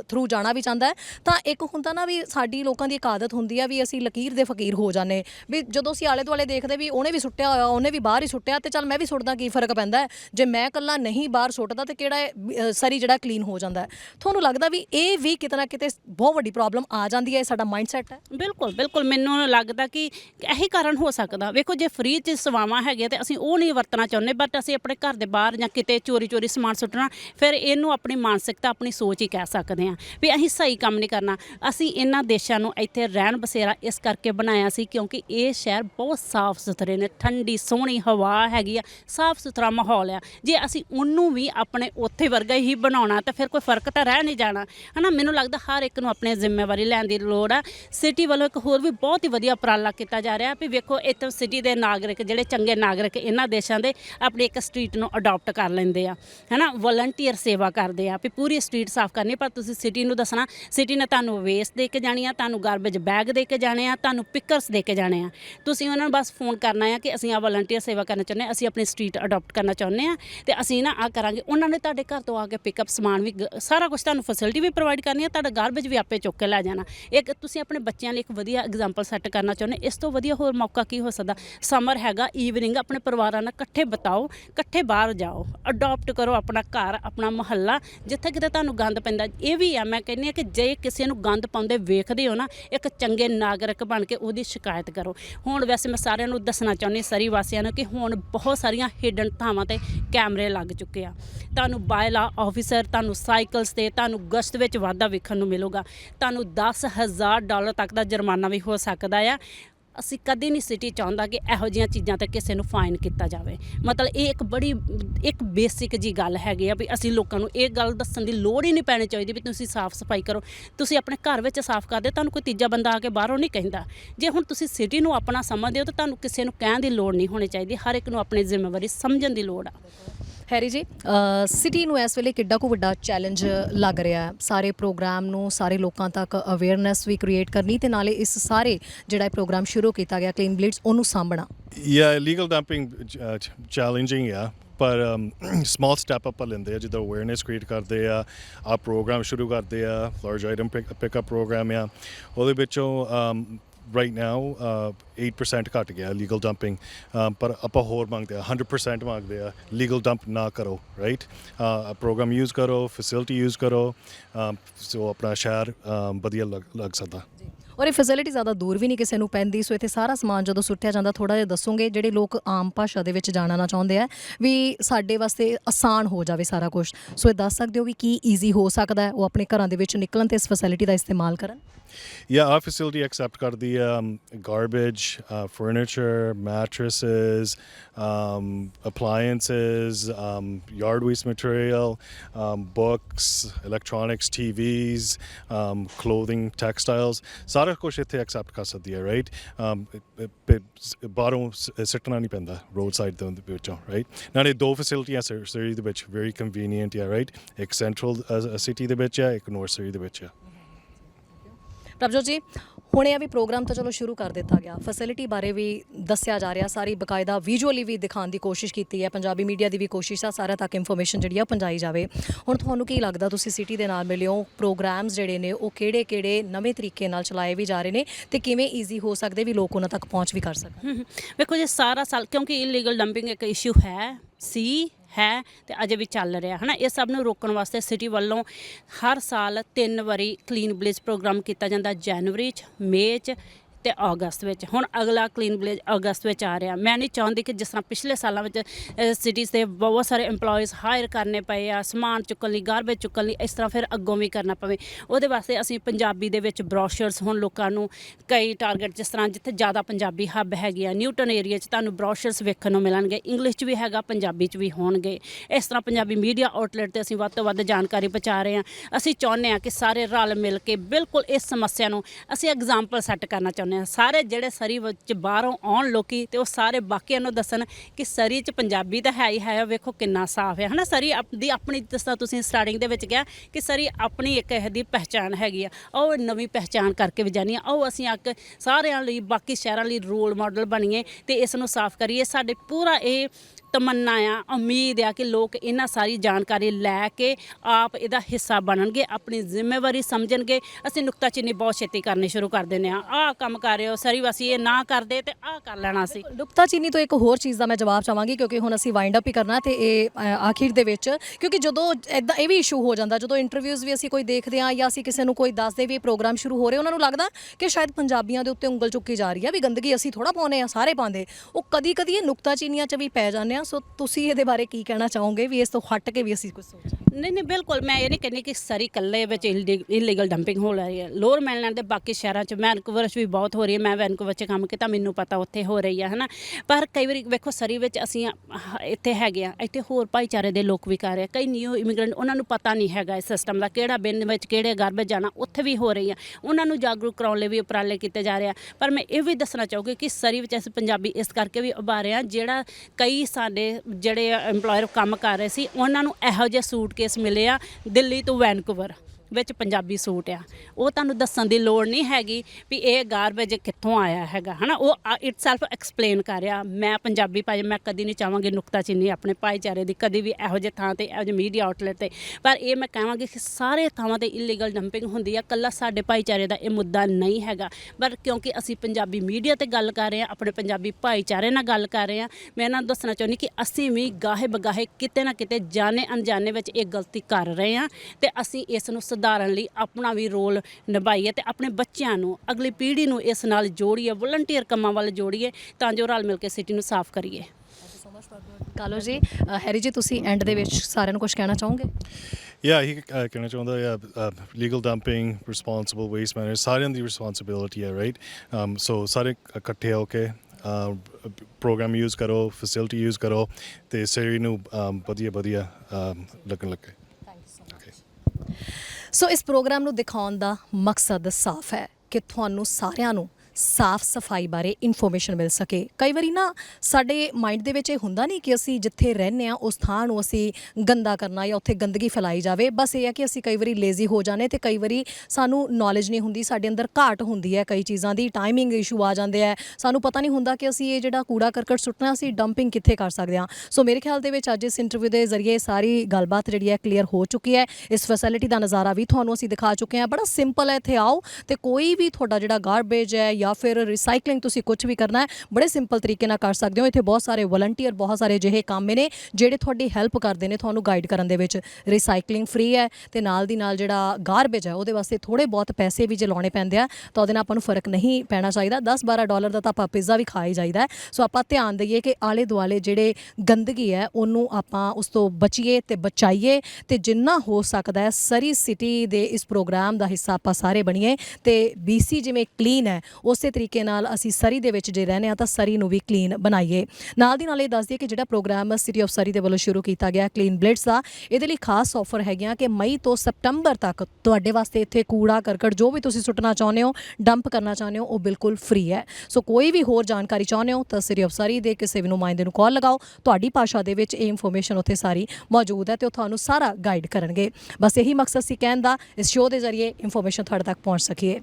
ਥਰੂ ਜਾਣਾ ਵੀ ਚਾਹੁੰਦਾ ਤਾਂ ਇੱਕ ਹੁੰਦਾ ਨਾ ਵੀ ਸਾਡੀ ਲੋਕਾਂ ਦੀ ਇੱਕ ਆਦਤ ਹੁੰਦੀ ਆ ਵੀ ਅਸੀਂ ਲਕੀਰ ਦੇ ਫਕੀਰ ਹੋ ਜਾਂਦੇ। ਵੀ ਜਦੋਂ ਅਸੀਂ ਆਲੇ ਦੁਆਲੇ ਦੇਖਦੇ ਵੀ ਉਹਨੇ ਵੀ ਸੁੱਟਿਆ ਹੋਇਆ ਉਹਨੇ ਵੀ ਬਾਹਰ ਹੀ ਸੁੱਟਿਆ ਤੇ ਚੱਲ ਮੈਂ ਵੀ ਸੁੱਟਦਾ ਕੀ ਫ਼ਰਕ ਪੈਂਦਾ ਜੇ ਮੈਂ ਇਕੱਲਾ ਨਹੀਂ ਬਾਹਰ ਸੁੱਟਦਾ ਤੇ ਕਿਹੜਾ ਇਹ, ਸਰੀ ਜਿਹੜਾ ਕਲੀਨ ਹੋ ਜਾਂਦਾ ਤੁਹਾਨੂੰ ਲੱਗਦਾ ਵੀ ਇਹ ਵੀ ਕਿਤੇ ਨਾ ਕਿਤੇ ਬਹੁਤ ਵੱਡੀ ਪ੍ਰੋਬਲਮ ਆ ਜਾਂਦੀ ਹੈ ਇਹ ਸਾਡਾ ਮਾਈਂਡਸੈਟ ਹੈ? ਬਿਲਕੁਲ ਬਿਲਕੁਲ। ਮੈਨੂੰ ਲੱਗਦਾ ਕਿ ਇਹੀ ਕਾਰਨ ਹੋ ਸਕਦਾ। ਵੇਖੋ ਜੇ ਫ੍ਰੀ ਚ ਸੇਵਾਵਾਂ ਹੈਗੀਆਂ ਤੇ ਅਸੀਂ ਉਹ ਨਹੀਂ ਵਰਤਣਾ ਚਾਹੁੰਦੇ ਬਟ ਅਸੀਂ ਆਪਣੇ ਘਰ ਦੇ ਬਾਹਰ ਜਾਂ ਕਿਤੇ ਚੋਰੀ ਚੋਰੀ ਸਮਾਨ ਸੁੱਟਣਾ ਫਿਰ ਇਹਨੂੰ ਆਪਣੀ ਮਾਨਸਿਕਤਾ, ਆਪਣੀ ਸੋਚ ਹੀ ਕਹਿ ਸਕਦੇ ਹਾਂ ਵੀ ਅਸੀਂ ਸਹੀ ਕੰਮ ਨਹੀਂ ਕਰਨਾ। ਅਸੀਂ ਇਹਨਾਂ ਦੇਸ਼ਾਂ ਨੂੰ ਇੱਥੇ ਰਹਿਣ ਬਸੇਰਾ ਇਸ ਕਰਕੇ ਬਣਾਇਆ ਸੀ ਕਿਉਂਕਿ ਇਹ ਸ਼ਹਿਰ ਬਹੁਤ ਸਾਫ਼ ਸੁਥਰੇ ਨੇ, ਠੰਡੀ, ਸੋਹਣੀ ਹਵਾ ਹੈਗੀ ਆ, ਸਾਫ਼ ਸੁਥਰਾ ਮਾਹੌਲ ਆ। ਜੇ ਅਸੀਂ ਉਹਨੂੰ ਵੀ ਆਪਣੇ ਉੱਥੇ ਵਰਗਾ ਹੀ ਬਣਾਉਣਾ ਤਾਂ ਫਿਰ ਕੋਈ ਫ਼ਰਕ ਤਾਂ ਰਹਿ ਨਹੀਂ ਜਾਣਾ। ਹਨਾ, ਮੈਨੂੰ ਲੱਗਦਾ ਹਰ ਇੱਕ ਨੂੰ ਆਪਣੀ ਜ਼ਿੰਮੇਵਾਰੀ ਲੈਣ ਦੀ ਲੋੜ ਆ। ਸਿਟੀ ਵੱਲੋਂ ਇੱਕ ਹੋਰ ਵੀ ਬਹੁਤ ਹੀ ਵਧੀਆ ਉਪਰਾਲਾ ਕੀਤਾ ਜਾ ਰਿਹਾ ਵੀ ਵੇਖੋ, ਇੱਥੇ ਸਿਟੀ ਦੇ ਨਾਗਰਿਕ, ਜਿਹੜੇ ਚੰਗੇ ਨਾਗਰਿਕ ਇਹਨਾਂ ਦੇਸ਼ਾਂ ਦੇ ਆਪਣੀ ਇੱਕ ਸਟਰੀਟ ਨੂੰ ਅਡਾਪਟ ਕਰ ਲੈਂਦੇ ਆ। ਹਨਾ ਵਲੰਟੀਅਰ ਸੇਵਾ ਕਰਦੇ ਆ, ਵੀ ਪੂਰੀ ਸਟਰੀਟ ਸਾਫ਼ ਕਰਨੀ ਪਰ ਤੁਸੀਂ ਸਿਟੀ ਨੂੰ ਦੱਸਣਾ ਸਿਟੀ ਨੇ ਤੁਹਾਨੂੰ ਵੇਸਟ ਦੇ ਕੇ ਜਾਣੀ ਆ, ਤੁਹਾਨੂੰ ਗਾਰਬੇਜ ਬੈਗ ਦੇ ਕੇ ਜਾਣੇ ਆ, ਤੁਹਾਨੂੰ ਪਿਕਰਸ ਦੇ ਕੇ ਜਾਣੇ ਆ। ਤੁਸੀਂ ਉਹਨਾਂ ਨੂੰ ਬਸ ਫੋਨ ਕਰਨਾ ਆ ਕਿ ਅਸੀਂ ਆ ਵਲੰਟੀਅਰ ਸੇਵਾ ਕਰਨਾ ਚਾਹੁੰਦੇ ਆ, ਅਸੀਂ ਆਪਣੀ ਸਟਰੀਟ ਅਡਾਪਟ ਕਰਨਾ ਚਾਹੁੰਦੇ ਆ, ਤੇ ਅਸੀਂ ਨਾ ਆ ਕਰਾਂਗੇ। ਉਹਨਾਂ ਨੇ ਤੁਹਾਡੇ ਘਰ ਤੋਂ ਆ ਕੇ ਪਿਕਅਪ ਸਮਾਨ ਵੀ, ਗ- ਸਾਰਾ ਕੁਝ ਤੁਹਾਨੂੰ ਫੈਸਿਲਿਟੀ ਵੀ ਪ੍ਰੋਵਾਈਡ ਕਰਨੀ ਆ, ਤੁਹਾਡਾ ਗਾਰਬੇਜ ਵੀ ਆਪੇ ਚੁੱਕ ਕੇ ਲੈ ਜਾਣਾ। ਇੱਕ ਤੁਸੀਂ ਆਪਣੇ ਬੱਚਿਆਂ ਲਈ ਇੱਕ ਵਧੀਆ ਐਗਜ਼ਾਮਪਲ ਸੈੱਟ ਕਰਨਾ ਚਾਹੁੰਦੇ ਇਸ ਤੋਂ ਵਧੀਆ ਹੋਰ ਮੌਕਾ ਕੀ ਹੋ ਸਕਦਾ? ਸਮਰ ਹੈਗਾ ਈਵਨਿੰਗ ਆਪਣੇ ਪਰਿਵਾਰਾਂ ਨਾਲ ਇਕੱਠੇ ਬਿਤਾਓ, ਇਕੱਠੇ ਬਾਹਰ ਜਾਓ ਅਡਾਪਟ ਕਰੋ ਆਪਣਾ ਘਰ ਆਪਣਾ ਮੁਹੱਲਾ ਜਿੱਥੇ ਕਿਤੇ ਤੁਹਾਨੂੰ ਗੰਦ ਪੈਂਦਾ, ਇਹ ਵੀ ਆ, ਮੈਂ ਕਹਿੰਦੀ ਆ ਕਿ ਜੇ ਕਿਸੇ ਨੂੰ ਗੰਦ ਪਾਉਂਦੇ ਵੇਖਦੇ ਹੋ ਨਾ, ਇੱਕ ਚੰਗੇ ਨਾਗਰਿਕ ਬਣ ਕੇ ਉਹਦੀ ਸ਼ਿਕਾਇਤ ਕਰੋ। ਹੁਣ ਵੈਸੇ ਮੈਂ ਸਾਰਿਆਂ ਨੂੰ ਦੱਸਣਾ ਚਾਹੁੰਦੀ ਸਰੀ ਵਾਸੀਆਂ ਨੂੰ, ਕਿ ਹੁਣ ਬਹੁਤ ਸਾਰੀਆਂ ਹਿਡਨ ਥਾਵਾਂ ਤੇ ਕੈਮਰੇ ਲੱਗ ਚੁੱਕੇ ਆ। ਤੁਹਾਨੂੰ ਬਾਇਲਾ ਆਫੀਸਰ ਤੁਹਾਨੂੰ ਸਾਈਕਲਸ ਤੇ, ਤੁਹਾਨੂੰ ਗਸ਼ਤ ਵਿੱਚ ਵਾਧਾ ਵੇਖਣ ਨੂੰ ਮਿਲੂਗਾ। ਤੁਹਾਨੂੰ 10000 ਡਾਲਰ ਤੱਕ ਦਾ ਜੁਰਮਾਨਾ ਵੀ ਹੋ ਸਕਦਾ ਆ। ਅਸੀਂ ਕਦੇ ਨਹੀਂ ਸਿਟੀ ਚਾਹੁੰਦਾ ਕਿ ਇਹੋ ਜਿਹੀਆਂ ਚੀਜ਼ਾਂ ਤੇ ਕਿਸੇ ਨੂੰ ਫਾਈਨ ਕੀਤਾ ਜਾਵੇ। ਮਤਲਬ ਇਹ ਇੱਕ ਬੜੀ, ਇੱਕ ਬੇਸਿਕ ਜੀ ਗੱਲ ਹੈਗੀ ਆ ਵੀ ਅਸੀਂ ਲੋਕਾਂ ਨੂੰ ਇਹ ਗੱਲ ਦੱਸਣ ਦੀ ਲੋੜ ਹੀ ਨਹੀਂ ਪੈਣੀ ਚਾਹੀਦੀ ਵੀ ਤੁਸੀਂ ਸਾਫ਼ ਸਫ਼ਾਈ ਕਰੋ। ਤੁਸੀਂ ਆਪਣੇ ਘਰ ਵਿੱਚ ਸਾਫ਼ ਕਰਦੇ ਤੁਹਾਨੂੰ ਕੋਈ ਤੀਜਾ ਬੰਦਾ ਆ ਕੇ ਬਾਹਰੋਂ ਨਹੀਂ ਕਹਿੰਦਾ। ਜੇ ਹੁਣ ਤੁਸੀਂ ਸਿਟੀ ਨੂੰ ਆਪਣਾ ਸਮਝਦੇ ਹੋ ਤਾਂ ਤੁਹਾਨੂੰ ਕਿਸੇ ਨੂੰ ਕਹਿਣ ਦੀ ਲੋੜ ਨਹੀਂ ਹੋਣੀ ਚਾਹੀਦੀ, ਹਰ ਇੱਕ ਨੂੰ ਆਪਣੀ ਜ਼ਿੰਮੇਵਾਰੀ ਸਮਝਣ ਦੀ ਲੋੜ ਆ। ਹੈਰੀ ਜੀ ਸਿਟੀ ਨੂੰ ਇਸ ਵੇਲੇ ਕਿੱਡਾ ਕੁ ਵੱਡਾ ਚੈਲੰਜ ਲੱਗ ਰਿਹਾ ਹੈ? ਸਾਰੇ ਪ੍ਰੋਗਰਾਮ ਨੂੰ ਸਾਰੇ ਲੋਕਾਂ ਤੱਕ ਅਵੇਅਰਨੈਸ ਵੀ ਕ੍ਰੀਏਟ ਕਰਨੀ ਤੇ ਨਾਲੇ ਇਸ ਸਾਰੇ ਜਿਹੜਾ ਪ੍ਰੋਗਰਾਮ ਸ਼ੁਰੂ ਕੀਤਾ ਗਿਆ ਕਲੀਨ ਬਲੀਡਸ ਉਹਨੂੰ ਸਾਂਭਣਾ। Yeah, legal dumping uh, ch- ਪਰ ਸਮਾਲ ਸਟੈਪ ਅਪ ਲੈਂਦੇ ਆ ਜਿੱਦਾਂ ਅਵੇਅਰਨੈਸ ਕ੍ਰੀਏਟ ਕਰਦੇ ਆ ਆ ਪ੍ਰੋਗਰਾਮ ਸ਼ੁਰੂ ਕਰਦੇ ਆ ਲਾਰਜ ਆਈਟਮ ਪਿਕਅਪ ਪ੍ਰੋਗਰਾਮ ਆ ਉਹਦੇ ਵਿੱਚੋਂ um, ਰਾਈਟ ਨਾਓ 8% ਘਟ ਗਿਆ ਲੀਗਲ ਡੰਪਿੰਗ uh, ਪਰ ਆਪਾਂ ਹੋਰ ਮੰਗਦੇ ਆ 100% ਮੰਗਦੇ ਆ ਲੀਗਲ ਡੰਪ ਨਾ ਕਰੋ ਰਾਈਟ ਪ੍ਰੋਗਰਾਮ ਯੂਜ਼ ਕਰੋ ਫੈਸਿਲਿਟੀ ਯੂਜ਼ ਕਰੋ uh, ਸੋ ਆਪਣਾ ਸ਼ਹਿਰ uh, ਵਧੀਆ ਲੱਗ ਲੱਗ ਸਕਦਾ। ਔਰ ਇਹ ਫੈਸਿਲਿਟੀ ਜ਼ਿਆਦਾ ਦੂਰ ਵੀ ਨਹੀਂ ਕਿਸੇ ਨੂੰ ਪੈਂਦੀ ਸੋ ਇੱਥੇ ਸਾਰਾ ਸਮਾਨ ਜਦੋਂ ਸੁੱਟਿਆ ਜਾਂਦਾ ਥੋੜਾ ਜਿਹਾ ਦੱਸੋਗੇ ਜਿਹੜੇ ਲੋਕ ਆਮ ਭਾਸ਼ਾ ਦੇ ਵਿੱਚ ਜਾਣਨਾ ਚਾਹੁੰਦੇ ਆ ਵੀ ਸਾਡੇ ਵਾਸਤੇ ਆਸਾਨ ਹੋ ਜਾਵੇ ਸਾਰਾ ਕੁਝ ਸੋ ਇਹ ਦੱਸ ਸਕਦੇ ਹੋ ਵੀ ਕੀ ਈਜ਼ੀ ਹੋ ਸਕਦਾ ਹੈ ਉਹ ਆਪਣੇ ਘਰਾਂ ਦੇ ਵਿੱਚ ਨਿਕਲਣ ਤੇ ਇਸ ਫੈਸਿਲਿਟੀ ਦਾ ਇਸਤੇਮਾਲ ਕਰਨ Yeah, our facility accept kardi um, garbage, uh, furniture, mattresses, um, appliances, um, yard waste material, um, books, electronics, TVs, um, clothing, textiles. ਸਾਰਾ ਕੁਝ ਇੱਥੇ accept ਕਰ ਸਕਦੀ ਹੈ ਰਾਈਟ ਬਾਹਰੋਂ ਸਿੱਟਣਾ ਨਹੀਂ ਪੈਂਦਾ ਰੋਡ ਸਾਈਡ ਦੇ ਵਿੱਚੋਂ, right? ਨਾਲੇ ਦੋ ਫੈਸਿਲਿਟੀਆਂ ਸਰੀ ਦੇ ਵਿੱਚ, very convenient ਹੈ right? ਇੱਕ ਸੈਂਟਰਲ ਸਿਟੀ ਦੇ ਵਿੱਚ ਹੈ ਇੱਕ ਨਾਰਥ ਸਰੀ ਦੇ ਵਿੱਚ ਹੈ ਪ੍ਰਭਜੋਤ ਜੀ ਹੁਣ ਇਹ ਆ ਵੀ ਪ੍ਰੋਗਰਾਮ ਤਾਂ ਚਲੋ ਸ਼ੁਰੂ ਕਰ ਦਿੱਤਾ ਗਿਆ। ਫੈਸਿਲਿਟੀ ਬਾਰੇ ਵੀ ਦੱਸਿਆ ਜਾ ਰਿਹਾ ਸਾਰੀ ਬਕਾਇਦਾ ਵਿਜ਼ੂਅਲੀ ਵੀ ਦਿਖਾਉਣ ਦੀ ਕੋਸ਼ਿਸ਼ ਕੀਤੀ ਹੈ। ਪੰਜਾਬੀ ਮੀਡੀਆ ਦੀ ਵੀ ਕੋਸ਼ਿਸ਼ ਆ ਸਾਰਿਆਂ ਤੱਕ ਇਨਫੋਰਮੇਸ਼ਨ ਜਿਹੜੀ ਆ ਪਹੁੰਚਾਈ ਜਾਵੇ। ਹੁਣ ਤੁਹਾਨੂੰ ਕੀ ਲੱਗਦਾ ਤੁਸੀਂ ਸਿਟੀ ਦੇ ਨਾਲ ਮਿਲਿਓ ਪ੍ਰੋਗਰਾਮਸ ਜਿਹੜੇ ਨੇ ਉਹ ਕਿਹੜੇ ਕਿਹੜੇ ਨਵੇਂ ਤਰੀਕੇ ਨਾਲ ਚਲਾਏ ਵੀ ਜਾ ਰਹੇ ਨੇ ਤੇ ਕਿਵੇਂ ਈਜ਼ੀ ਹੋ ਸਕਦੇ ਵੀ ਲੋਕ ਉਹਨਾਂ ਤੱਕ ਪਹੁੰਚ ਵੀ ਕਰ ਸਕਣ? ਹਮ, ਹਮ। ਵੇਖੋ ਜੀ ਸਾਰਾ ਸਾਲ ਕਿਉਂਕਿ ਇਲੀਗਲ ਡੰਪਿੰਗ ਇੱਕ ਇਸ਼ੂ ਹੈ ਸੀ ਹੈ ਤੇ ਅਜੇ ਵੀ ਚੱਲ ਰਿਹਾ ਹੈ ਨਾ ਇਹ ਸਭ ਨੂੰ ਰੋਕਣ ਵਾਸਤੇ ਸਿਟੀ ਵੱਲੋਂ ਹਰ ਸਾਲ ਤਿੰਨ ਵਾਰੀ ਕਲੀਨ ਵਿਲੇਜ ਪ੍ਰੋਗਰਾਮ ਕੀਤਾ ਜਾਂਦਾ, ਜਨਵਰੀ ਚ, ਮਈ ਚ ਤੇ ਅਗਸਤ ਵਿੱਚ। ਹੁਣ ਅਗਲਾ ਕਲੀਨ ਵਿਲੇਜ ਅਗਸਤ ਵਿੱਚ ਆ ਰਿਹਾ। ਮੈਂ ਨਹੀਂ ਚਾਹੁੰਦੀ ਕਿ ਜਿਸ ਤਰ੍ਹਾਂ ਪਿਛਲੇ ਸਾਲਾਂ ਵਿੱਚ ਸਿਟੀਜ਼ ਦੇ ਬਹੁਤ ਸਾਰੇ EMPLOYEES ਹਾਇਰ ਕਰਨੇ ਪਏ ਆ, ਸਮਾਨ ਚੁੱਕਣ ਲਈ ਗਾਰਬੇਜ ਚੁੱਕਣ ਲਈ, ਇਸ ਤਰ੍ਹਾਂ ਫਿਰ ਅੱਗੋਂ ਵੀ ਕਰਨਾ ਪਵੇ। ਉਹਦੇ ਵਾਸਤੇ ਅਸੀਂ ਪੰਜਾਬੀ ਦੇ ਵਿੱਚ ਬ੍ਰੋਸ਼ਰਸ ਹੁਣ ਲੋਕਾਂ ਨੂੰ ਕਈ ਟਾਰਗੇਟ ਜਿਸ ਤਰ੍ਹਾਂ ਜਿੱਥੇ ਜ਼ਿਆਦਾ ਪੰਜਾਬੀ ਹੱਬ ਹੈਗੀ ਆ ਨਿਊਟਨ ਏਰੀਆ 'ਚ ਤੁਹਾਨੂੰ ਬ੍ਰੋਸ਼ਰਸ ਵੇਖਣ ਨੂੰ ਮਿਲਣਗੇ। ਇੰਗਲਿਸ਼ 'ਚ ਵੀ ਹੈਗਾ, ਪੰਜਾਬੀ 'ਚ ਵੀ ਹੋਣਗੇ। ਇਸ ਤਰ੍ਹਾਂ ਪੰਜਾਬੀ ਮੀਡੀਆ ਆਊਟਲੈਟ ਤੇ ਅਸੀਂ ਵੱਧ ਤੋਂ ਵੱਧ ਜਾਣਕਾਰੀ ਪਹੁੰਚਾ ਰਹੇ ਹਾਂ। ਅਸੀਂ ਚਾਹੁੰਦੇ ਹਾਂ ਕਿ ਸਾਰੇ ਰਲ ਮਿਲ ਕੇ ਬਿਲਕੁਲ ਇਸ ਸਮੱਸਿਆ ਨੂੰ ਅਸੀਂ ਐਗਜ਼ਾਮਪਲ ਸੈੱਟ ਕਰਨਾ ਚਾਹੁੰਦੇ ਹਾਂ ਸਾਰੇ ਜਿਹੜੇ ਸਰੀ ਵਿੱਚ ਬਾਹਰੋਂ ਆਉਣ ਲੋਕੀ ਤੇ ਉਹ ਸਾਰੇ ਬਾਕੀਆਂ ਨੂੰ ਦੱਸਣ ਕਿ ਸਰੀ 'ਚ ਪੰਜਾਬੀ ਤਾਂ ਹੈ ਹੀ ਹੈ ਵੇਖੋ ਕਿੰਨਾ ਸਾਫ਼ ਹੈ। ਹਨਾ ਸਰੀ ਆਪ- ਦੀ ਆਪਣੀ ਜਿਸ ਤਰ੍ਹਾਂ ਤੁਸੀਂ ਸਟਾਰਟਿੰਗ ਦੇ ਵਿੱਚ ਕਿਹਾ ਕਿ ਸਰੀ ਆਪਣੀ ਇੱਕ ਇਹ ਦੀ ਪਹਿਚਾਣ ਹੈਗੀ ਆ। ਉਹ ਨਵੀਂ ਪਹਿਚਾਣ ਕਰਕੇ ਵੀ ਜਾਣੀ ਆ। ਉਹ ਅਸੀਂ ਅੱਕ ਸਾਰਿਆਂ ਲਈ, ਬਾਕੀ ਸ਼ਹਿਰਾਂ ਲਈ ਰੋਲ ਮਾਡਲ ਬਣੀਏ ਤੇ ਇਸ ਨੂੰ ਸਾਫ਼ ਕਰੀਏ। ਸਾਡੇ ਪੂਰਾ ਇਹ ਤਮੰਨਾ ਆ, ਉਮੀਦ ਆ ਕਿ ਲੋਕ ਇਹਨਾਂ ਸਾਰੀ ਜਾਣਕਾਰੀ ਲੈ ਕੇ ਆਪ ਇਹਦਾ ਹਿੱਸਾ ਬਣਨਗੇ, ਆਪਣੀ ਜ਼ਿੰਮੇਵਾਰੀ ਸਮਝਣਗੇ। ਅਸੀਂ ਨੁਕਤਾਚੀਨੀ ਬਹੁਤ ਛੇਤੀ ਕਰਨੀ ਸ਼ੁਰੂ ਕਰ ਦਿੰਦੇ ਆ ਆਹ ਕੰਮ ਕਰ ਰਹੇ ਹੋ ਸਰੀ ਵਸੀ ਇਹ ਨਾ ਕਰਦੇ ਤੇ ਆਹ ਕਰ ਲੈਣਾ ਸੀ। ਨੁਕਤਾਚੀਨੀ ਤੋਂ ਇੱਕ ਹੋਰ ਚੀਜ਼ ਦਾ ਮੈਂ ਜਵਾਬ ਚਾਹਾਂਗੀ, ਕਿਉਂਕਿ ਹੁਣ ਅਸੀਂ ਵਾਈਂਡ ਅਪ ਹੀ ਕਰਨਾ ਤੇ ਇਹ ਆਖਿਰ ਦੇ ਵਿੱਚ, ਕਿਉਂਕਿ ਜਦੋਂ ਇਦਾਂ ਇਹ ਵੀ ਇਸ਼ੂ ਹੋ ਜਾਂਦਾ, ਜਦੋਂ ਇੰਟਰਵਿਊਜ਼ ਵੀ ਅਸੀਂ ਕੋਈ ਦੇਖਦੇ ਹਾਂ ਜਾਂ ਅਸੀਂ ਕਿਸੇ ਨੂੰ ਕੋਈ ਦੱਸਦੇ ਵੀ ਇਹ ਪ੍ਰੋਗਰਾਮ ਸ਼ੁਰੂ ਹੋ ਰਿਹਾ, ਉਹਨਾਂ ਨੂੰ ਲੱਗਦਾ ਕਿ ਸ਼ਾਇਦ ਪੰਜਾਬੀਆਂ ਦੇ ਉੱਤੇ ਉਂਗਲ ਚੁੱਕੀ ਜਾ ਰਹੀ ਹੈ ਵੀ ਗੰਦਗੀ ਅਸੀਂ ਥੋੜਾ ਪਾਉਨੇ ਆ ਸਾਰੇ ਪਾਉਂਦੇ। ਉਹ ਕਦੀ ਕਦੀ ਇਹ ਨੁਕਤਾਚੀਨੀਆਂ 'ਚ ਵੀ ਪੈ ਜਾਂਦੇ ਆ ਸੋ ਤੁਸੀਂ ਇਹਦੇ ਬਾਰੇ ਕੀ ਕਹਿਣਾ ਚਾਹੋਗੇ ਵੀ ਇਸ ਤੋਂ ਹਟ ਕੇ ਵੀ ਅਸੀਂ ਕੁਝ ਸੋਚੀਏ ਨਹੀਂ ਨਹੀਂ, ਬਿਲਕੁਲ। ਮੈਂ ਇਹ ਨਹੀਂ ਕਹਿੰਦੀ ਕਿ ਸਰੀ ਕੱਲੇ ਵਿੱਚ ਇਲੀਗਲ ਡੰਪਿੰਗ ਹੋ ਰਹੀ ਹੈ। ਲੋਅਰ ਮੈਨਲੈਂਡ ਦੇ ਬਾਕੀ ਸ਼ਹਿਰਾਂ 'ਚ ਵੈਨਕੂਵਰ 'ਚ ਵੀ ਬਹੁਤ ਹੋ ਰਹੀ ਹੈ। ਮੈਂ ਵੈਨਕੂਵਰ 'ਚ ਕੰਮ ਕੀਤਾ, ਮੈਨੂੰ ਪਤਾ ਉੱਥੇ ਹੋ ਰਹੀ ਹੈ, ਹਨਾ? ਪਰ ਕਈ ਵਾਰੀ ਵੇਖੋ, ਸਰੀ ਵਿੱਚ ਅਸੀਂ ਇੱਥੇ ਹੈਗੇ ਆ ਇੱਥੇ ਹੋਰ ਭਾਈਚਾਰੇ ਦੇ ਲੋਕ ਵੀ ਕਰ ਰਹੇ ਆ। ਕਈ ਨਿਊ ਇਮੀਗ੍ਰੈਂਟ ਉਹਨਾਂ ਨੂੰ ਪਤਾ ਨਹੀਂ ਹੈਗਾ ਇਸ ਸਿਸਟਮ ਦਾ, ਕਿਹੜਾ ਬਿਨ ਵਿੱਚ ਕਿਹੜੇ ਗਰਭ ਜਾਣਾ, ਉੱਥੇ ਵੀ ਹੋ ਰਹੀ ਆ ਉਹਨਾਂ ਨੂੰ ਜਾਗਰੂਕ ਕਰਾਉਣ ਲਈ ਵੀ ਉਪਰਾਲੇ ਕੀਤੇ ਜਾ ਰਹੇ ਆ। ਪਰ ਮੈਂ ਇਹ ਵੀ ਦੱਸਣਾ ਚਾਹੂੰਗੀ ਕਿ ਸਰੀ ਵਿੱਚ ਅਸੀਂ ਪੰਜਾਬੀ ਇਸ ਕਰਕੇ ਵੀ ਉਭਾਰੇ ਆ ਜਿਹੜਾ ਕਈ ਸਾਡੇ ਜਿਹੜੇ EMPLOYER ਕੰਮ ਕਰ ਰਹੇ ਸੀ, ਉਹਨਾਂ ਨੂੰ ਇਹੋ ਜਿਹੇ ਸੂਟਕੇਸ ਮਿਲੇ ਆ ਦਿੱਲੀ ਤੋਂ ਵੈਨਕੂਵਰ। ਵਿੱਚ ਪੰਜਾਬੀ ਸੂਟ ਆ। ਉਹ ਤੁਹਾਨੂੰ ਦੱਸਣ ਦੀ ਲੋੜ ਨਹੀਂ ਹੈਗੀ ਵੀ ਇਹ ਗਾਰਬੇਜ ਕਿੱਥੋਂ ਆਇਆ ਹੈਗਾ, ਹਨਾ? ਉਹ ਇਟ ਸੈਲਫ ਐਕਸਪਲੇਨ ਕਰ ਰਿਹਾ, ਮੈਂ ਪੰਜਾਬੀ ਭਾਈ ਮੈਂ ਕਦੀ ਨਹੀਂ ਚਾਹਾਂਗੀ ਨੁਕਤਾਚੀਨੀ ਆਪਣੇ ਭਾਈਚਾਰੇ ਦੀ, ਕਦੀ ਵੀ ਇਹੋ ਜਿਹੇ ਥਾਂ ਤੇ, ਇਹੋ ਜਿਹੇ ਮੀਡੀਆ ਆਊਟਲੈਟ ਤੇ। ਪਰ ਇਹ ਮੈਂ ਕਹਾਂਗੀ ਕਿ ਸਾਰੇ ਥਾਵਾਂ ਤੇ ਇਲੀਗਲ ਡੰਪਿੰਗ ਹੁੰਦੀ ਆ ਕੱਲਾ ਸਾਡੇ ਭਾਈਚਾਰੇ ਦਾ ਇਹ ਮੁੱਦਾ ਨਹੀਂ ਹੈਗਾ। ਪਰ ਕਿਉਂਕਿ ਅਸੀਂ ਪੰਜਾਬੀ ਮੀਡੀਆ ਤੇ ਗੱਲ ਕਰ ਰਹੇ ਹਾਂ ਆਪਣੇ ਪੰਜਾਬੀ ਭਾਈਚਾਰੇ ਨਾਲ ਗੱਲ ਕਰ ਰਹੇ ਹਾਂ ਮੈਂ ਇਹਨਾਂ ਨੂੰ ਦੱਸਣਾ ਚਾਹੁੰਦੀ ਕਿ ਅਸੀਂ ਵੀ ਗਾਹੇ ਬਗਾਹੇ ਕਿਤੇ ਨਾ ਕਿਤੇ ਜਾਣੇ ਅਣਜਾਣੇ ਵਿੱਚ ਇਹ ਗਲਤੀ ਕਰ ਰਹੇ ਹਾਂ ਤੇ ਅਸੀਂ ਇਸ ਨੂੰ ਸੁਧਾਰਨ ਲਈ ਆਪਣਾ ਵੀ ਰੋਲ ਨਿਭਾਈਏ ਤੇ ਆਪਣੇ ਬੱਚਿਆਂ ਨੂੰ ਅਗਲੀ ਪੀੜ੍ਹੀ ਨੂੰ ਇਸ ਨਾਲ ਜੋੜੀਏ ਵਲੰਟੀਅਰ ਕੰਮਾਂ ਵੱਲ ਜੋੜੀਏ ਤਾਂ ਜੋ ਰਲ ਮਿਲ ਕੇ ਸਿਟੀ ਨੂੰ ਸਾਫ਼ ਕਰੀਏ। ਕਾਲੋ ਜੀ ਹੈਰੀ ਜੀ ਤੁਸੀਂ ਐਂਡ ਦੇ ਵਿੱਚ ਸਾਰਿਆਂ ਨੂੰ ਕੁਝ ਕਹਿਣਾ ਚਾਹੋਗੇ? Yeah, ਹੀ uh, ਕਹਿਣਾ ਚਾਹੁੰਦਾ ਹੈ legal dumping responsible waste management ਸਾਰਿਆਂ ਦੀ ਰਿਸਪੌਂਸਿਬਿਲਿਟੀ ਹੈ ਰਾਈਟ ਸੋ ਸਾਰੇ ਇਕੱਠੇ ਹੋ ਕੇ ਪ੍ਰੋਗਰਾਮ ਯੂਜ਼ ਕਰੋ ਫੈਸਿਲਿਟੀ ਯੂਜ਼ ਕਰੋ ਤੇ ਸਰੀ ਨੂੰ um, ਵਧੀਆ ਵਧੀਆ um, ਲੱਗਣ ਲੱਗੇ। Okay. ਸੋ ਸੋ ਇਸ ਪ੍ਰੋਗਰਾਮ ਨੂੰ ਦਿਖਾਉਣ ਦਾ ਮਕਸਦ ਸਾਫ਼ ਹੈ ਕਿ ਤੁਹਾਨੂੰ ਸਾਰਿਆਂ ਨੂੰ ਸਾਫ਼ ਸਫ਼ਾਈ ਬਾਰੇ ਇਨਫੋਰਮੇਸ਼ਨ ਮਿਲ ਸਕੇ। ਕਈ ਵਾਰੀ ਨਾ ਸਾਡੇ ਮਾਈਂਡ ਦੇ ਵਿੱਚ ਇਹ ਹੁੰਦਾ ਨਹੀਂ ਕਿ ਅਸੀਂ ਜਿੱਥੇ ਰਹਿੰਦੇ ਆ ਉਸ ਥਾਂ ਨੂੰ ਅਸੀਂ ਗੰਦਾ ਕਰਨਾ ਜਾਂ ਉੱਥੇ ਗੰਦਗੀ ਫੈਲਾਈ ਜਾਵੇ। ਬਸ ਇਹ ਹੈ ਕਿ ਅਸੀਂ ਕਈ ਵਾਰੀ ਲੇਜ਼ੀ ਹੋ ਜਾਂਦੇ ਤੇ ਕਈ ਵਾਰੀ ਸਾਨੂੰ ਨੌਲੇਜ ਨਹੀਂ ਹੁੰਦੀ, ਸਾਡੇ ਅੰਦਰ ਘਾਟ ਹੁੰਦੀ ਹੈ ਕਈ ਚੀਜ਼ਾਂ ਦੀ ਟਾਈਮਿੰਗ ਇਸ਼ੂ ਆ ਜਾਂਦੇ ਆ ਸਾਨੂੰ ਪਤਾ ਨਹੀਂ ਹੁੰਦਾ ਕਿ ਅਸੀਂ ਇਹ ਜਿਹੜਾ ਕੂੜਾ ਕਰਕਟ ਸੁੱਟਣਾ, ਅਸੀਂ ਡੰਪਿੰਗ ਕਿੱਥੇ ਕਰ ਸਕਦੇ ਹਾਂ। ਸੋ ਮੇਰੇ ਖਿਆਲ ਦੇ ਵਿੱਚ ਅੱਜ ਇਸ ਇੰਟਰਵਿਊ ਦੇ ਜ਼ਰੀਏ ਸਾਰੀ ਗੱਲਬਾਤ ਜਿਹੜੀ ਹੈ ਕਲੀਅਰ ਹੋ ਚੁੱਕੀ ਹੈ। ਇਸ ਫੈਸਿਲਿਟੀ ਦਾ ਨਜ਼ਾਰਾ ਵੀ ਤੁਹਾਨੂੰ ਅਸੀਂ ਦਿਖਾ ਚੁੱਕੇ ਹਾਂ। ਬੜਾ ਸਿੰਪਲ ਹੈ, ਇੱਥੇ ਆਓ ਤੇ ਕੋਈ ਵੀ ਤੁਹਾਡਾ ਜਿਹੜਾ ਗਾਰਬੇਜ ਹੈ ਜਾਂ ਫਿਰ ਰੀਸਾਈਕਲਿੰਗ ਤੁਸੀਂ ਕੁਝ ਵੀ ਕਰਨਾ ਹੈ, ਬੜੇ ਸਿੰਪਲ ਤਰੀਕੇ ਨਾਲ ਕਰ ਸਕਦੇ ਹੋ। ਇੱਥੇ ਬਹੁਤ ਸਾਰੇ ਵਲੰਟੀਅਰ ਬਹੁਤ ਸਾਰੇ ਜਿਹੇ ਕੰਮ ਨੇ, ਜਿਹੜੇ ਤੁਹਾਡੀ ਹੈਲਪ ਕਰਦੇ ਨੇ ਤੁਹਾਨੂੰ ਗਾਈਡ ਕਰਨ ਦੇ ਵਿੱਚ। ਰੀਸਾਈਕਲਿੰਗ ਫ੍ਰੀ ਹੈ ਤੇ ਨਾਲ ਦੀ ਨਾਲ ਜਿਹੜਾ ਗਾਰਬੇਜ ਹੈ, ਉਹਦੇ ਵਾਸਤੇ ਥੋੜੇ ਬਹੁਤ ਪੈਸੇ ਵੀ ਜੇ ਲਾਉਣੇ ਪੈਂਦੇ ਆ, ਤਾਂ ਉਹਦੇ ਨਾਲ ਆਪਾਂ ਨੂੰ ਫ਼ਰਕ ਨਹੀਂ ਪੈਣਾ ਚਾਹੀਦਾ। 10 12 ਡਾਲਰ ਦਾ ਤਾਂ ਆਪਾਂ ਪੀਜ਼ਾ ਵੀ ਖਾ ਹੀ ਜਾਈਦਾ ਸੋ ਆਪਾਂ ਧਿਆਨ ਦਈਏ ਕਿ ਆਲੇ ਦੁਆਲੇ ਜਿਹੜੇ ਗੰਦਗੀ ਹੈ, ਉਹਨੂੰ ਆਪਾਂ ਉਸ ਤੋਂ ਬਚੀਏ ਤੇ ਬਚਾਈਏ ਤੇ ਜਿੰਨਾ ਹੋ ਸਕਦਾ ਹੈ, ਸਰੀ ਸਿਟੀ ਦੇ ਇਸ ਪ੍ਰੋਗਰਾਮ ਦਾ ਹਿੱਸਾ ਆਪਾਂ ਸਾਰੇ ਬਣੀਏ ਤੇ BC ਜਿਵੇਂ ਕਲੀਨ ਹੈ ਉਸੇ ਤਰੀਕੇ ਨਾਲ ਅਸੀਂ ਸਰੀ ਦੇ ਵਿੱਚ ਜੇ ਰਹਨੇ ਆ ਤਾਂ ਸਰੀ ਨੂੰ ਵੀ ਕਲੀਨ ਬਣਾਈਏ। ਨਾਲ ਦੀ ਨਾਲ ਇਹ ਦੱਸ ਦਈਏ ਕਿ ਜਿਹੜਾ ਪ੍ਰੋਗਰਾਮ ਸਿਟੀ ਆਫ ਸਰੀ ਦੇ ਵੱਲੋਂ ਸ਼ੁਰੂ ਕੀਤਾ ਗਿਆ ਕਲੀਨ ਬਲੇਡਸ ਦਾ, ਇਹਦੇ ਲਈ ਖਾਸ ਆਫਰ ਹੈਗੀਆਂ ਕਿ ਮਈ ਤੋਂ ਸਪਟੰਬਰ ਤੱਕ ਤੁਹਾਡੇ ਵਾਸਤੇ ਇੱਥੇ ਕੂੜਾ, ਕਰਕਟ ਜੋ ਵੀ ਤੁਸੀਂ ਸੁੱਟਣਾ ਚਾਹੁੰਦੇ ਹੋ ਡੰਪ ਕਰਨਾ ਚਾਹੁੰਦੇ ਹੋ, ਉਹ ਬਿਲਕੁਲ ਫ੍ਰੀ ਹੈ। ਸੋ ਕੋਈ ਵੀ ਹੋਰ ਜਾਣਕਾਰੀ ਚਾਹੁੰਦੇ ਹੋ ਤਾਂ ਸਿਟੀ ਆਫ ਸਰੀ ਦੇ ਕਿਸੇ ਵੀ ਨੁਮਾਇੰਦੇ ਨੂੰ ਕਾਲ ਲਗਾਓ। ਤੁਹਾਡੀ ਭਾਸ਼ਾ ਦੇ ਵਿੱਚ ਇਹ ਇਨਫੋਰਮੇਸ਼ਨ ਉੱਥੇ ਸਾਰੀ ਮੌਜੂਦ ਹੈ ਤੇ ਉਹ ਤੁਹਾਨੂੰ ਸਾਰਾ ਗਾਈਡ ਕਰਨਗੇ। ਬਸ ਇਹੀ ਮਕਸਦ ਸੀ ਕਹਿਣ ਦਾ। ਇਸ ਸ਼ੋਅ ਦੇ ਜ਼ਰੀਏ ਇਨਫੋਰਮੇਸ਼ਨ ਤੁਹਾਡੇ ਤੱਕ ਪਹੁੰਚ ਸਕੀਏ।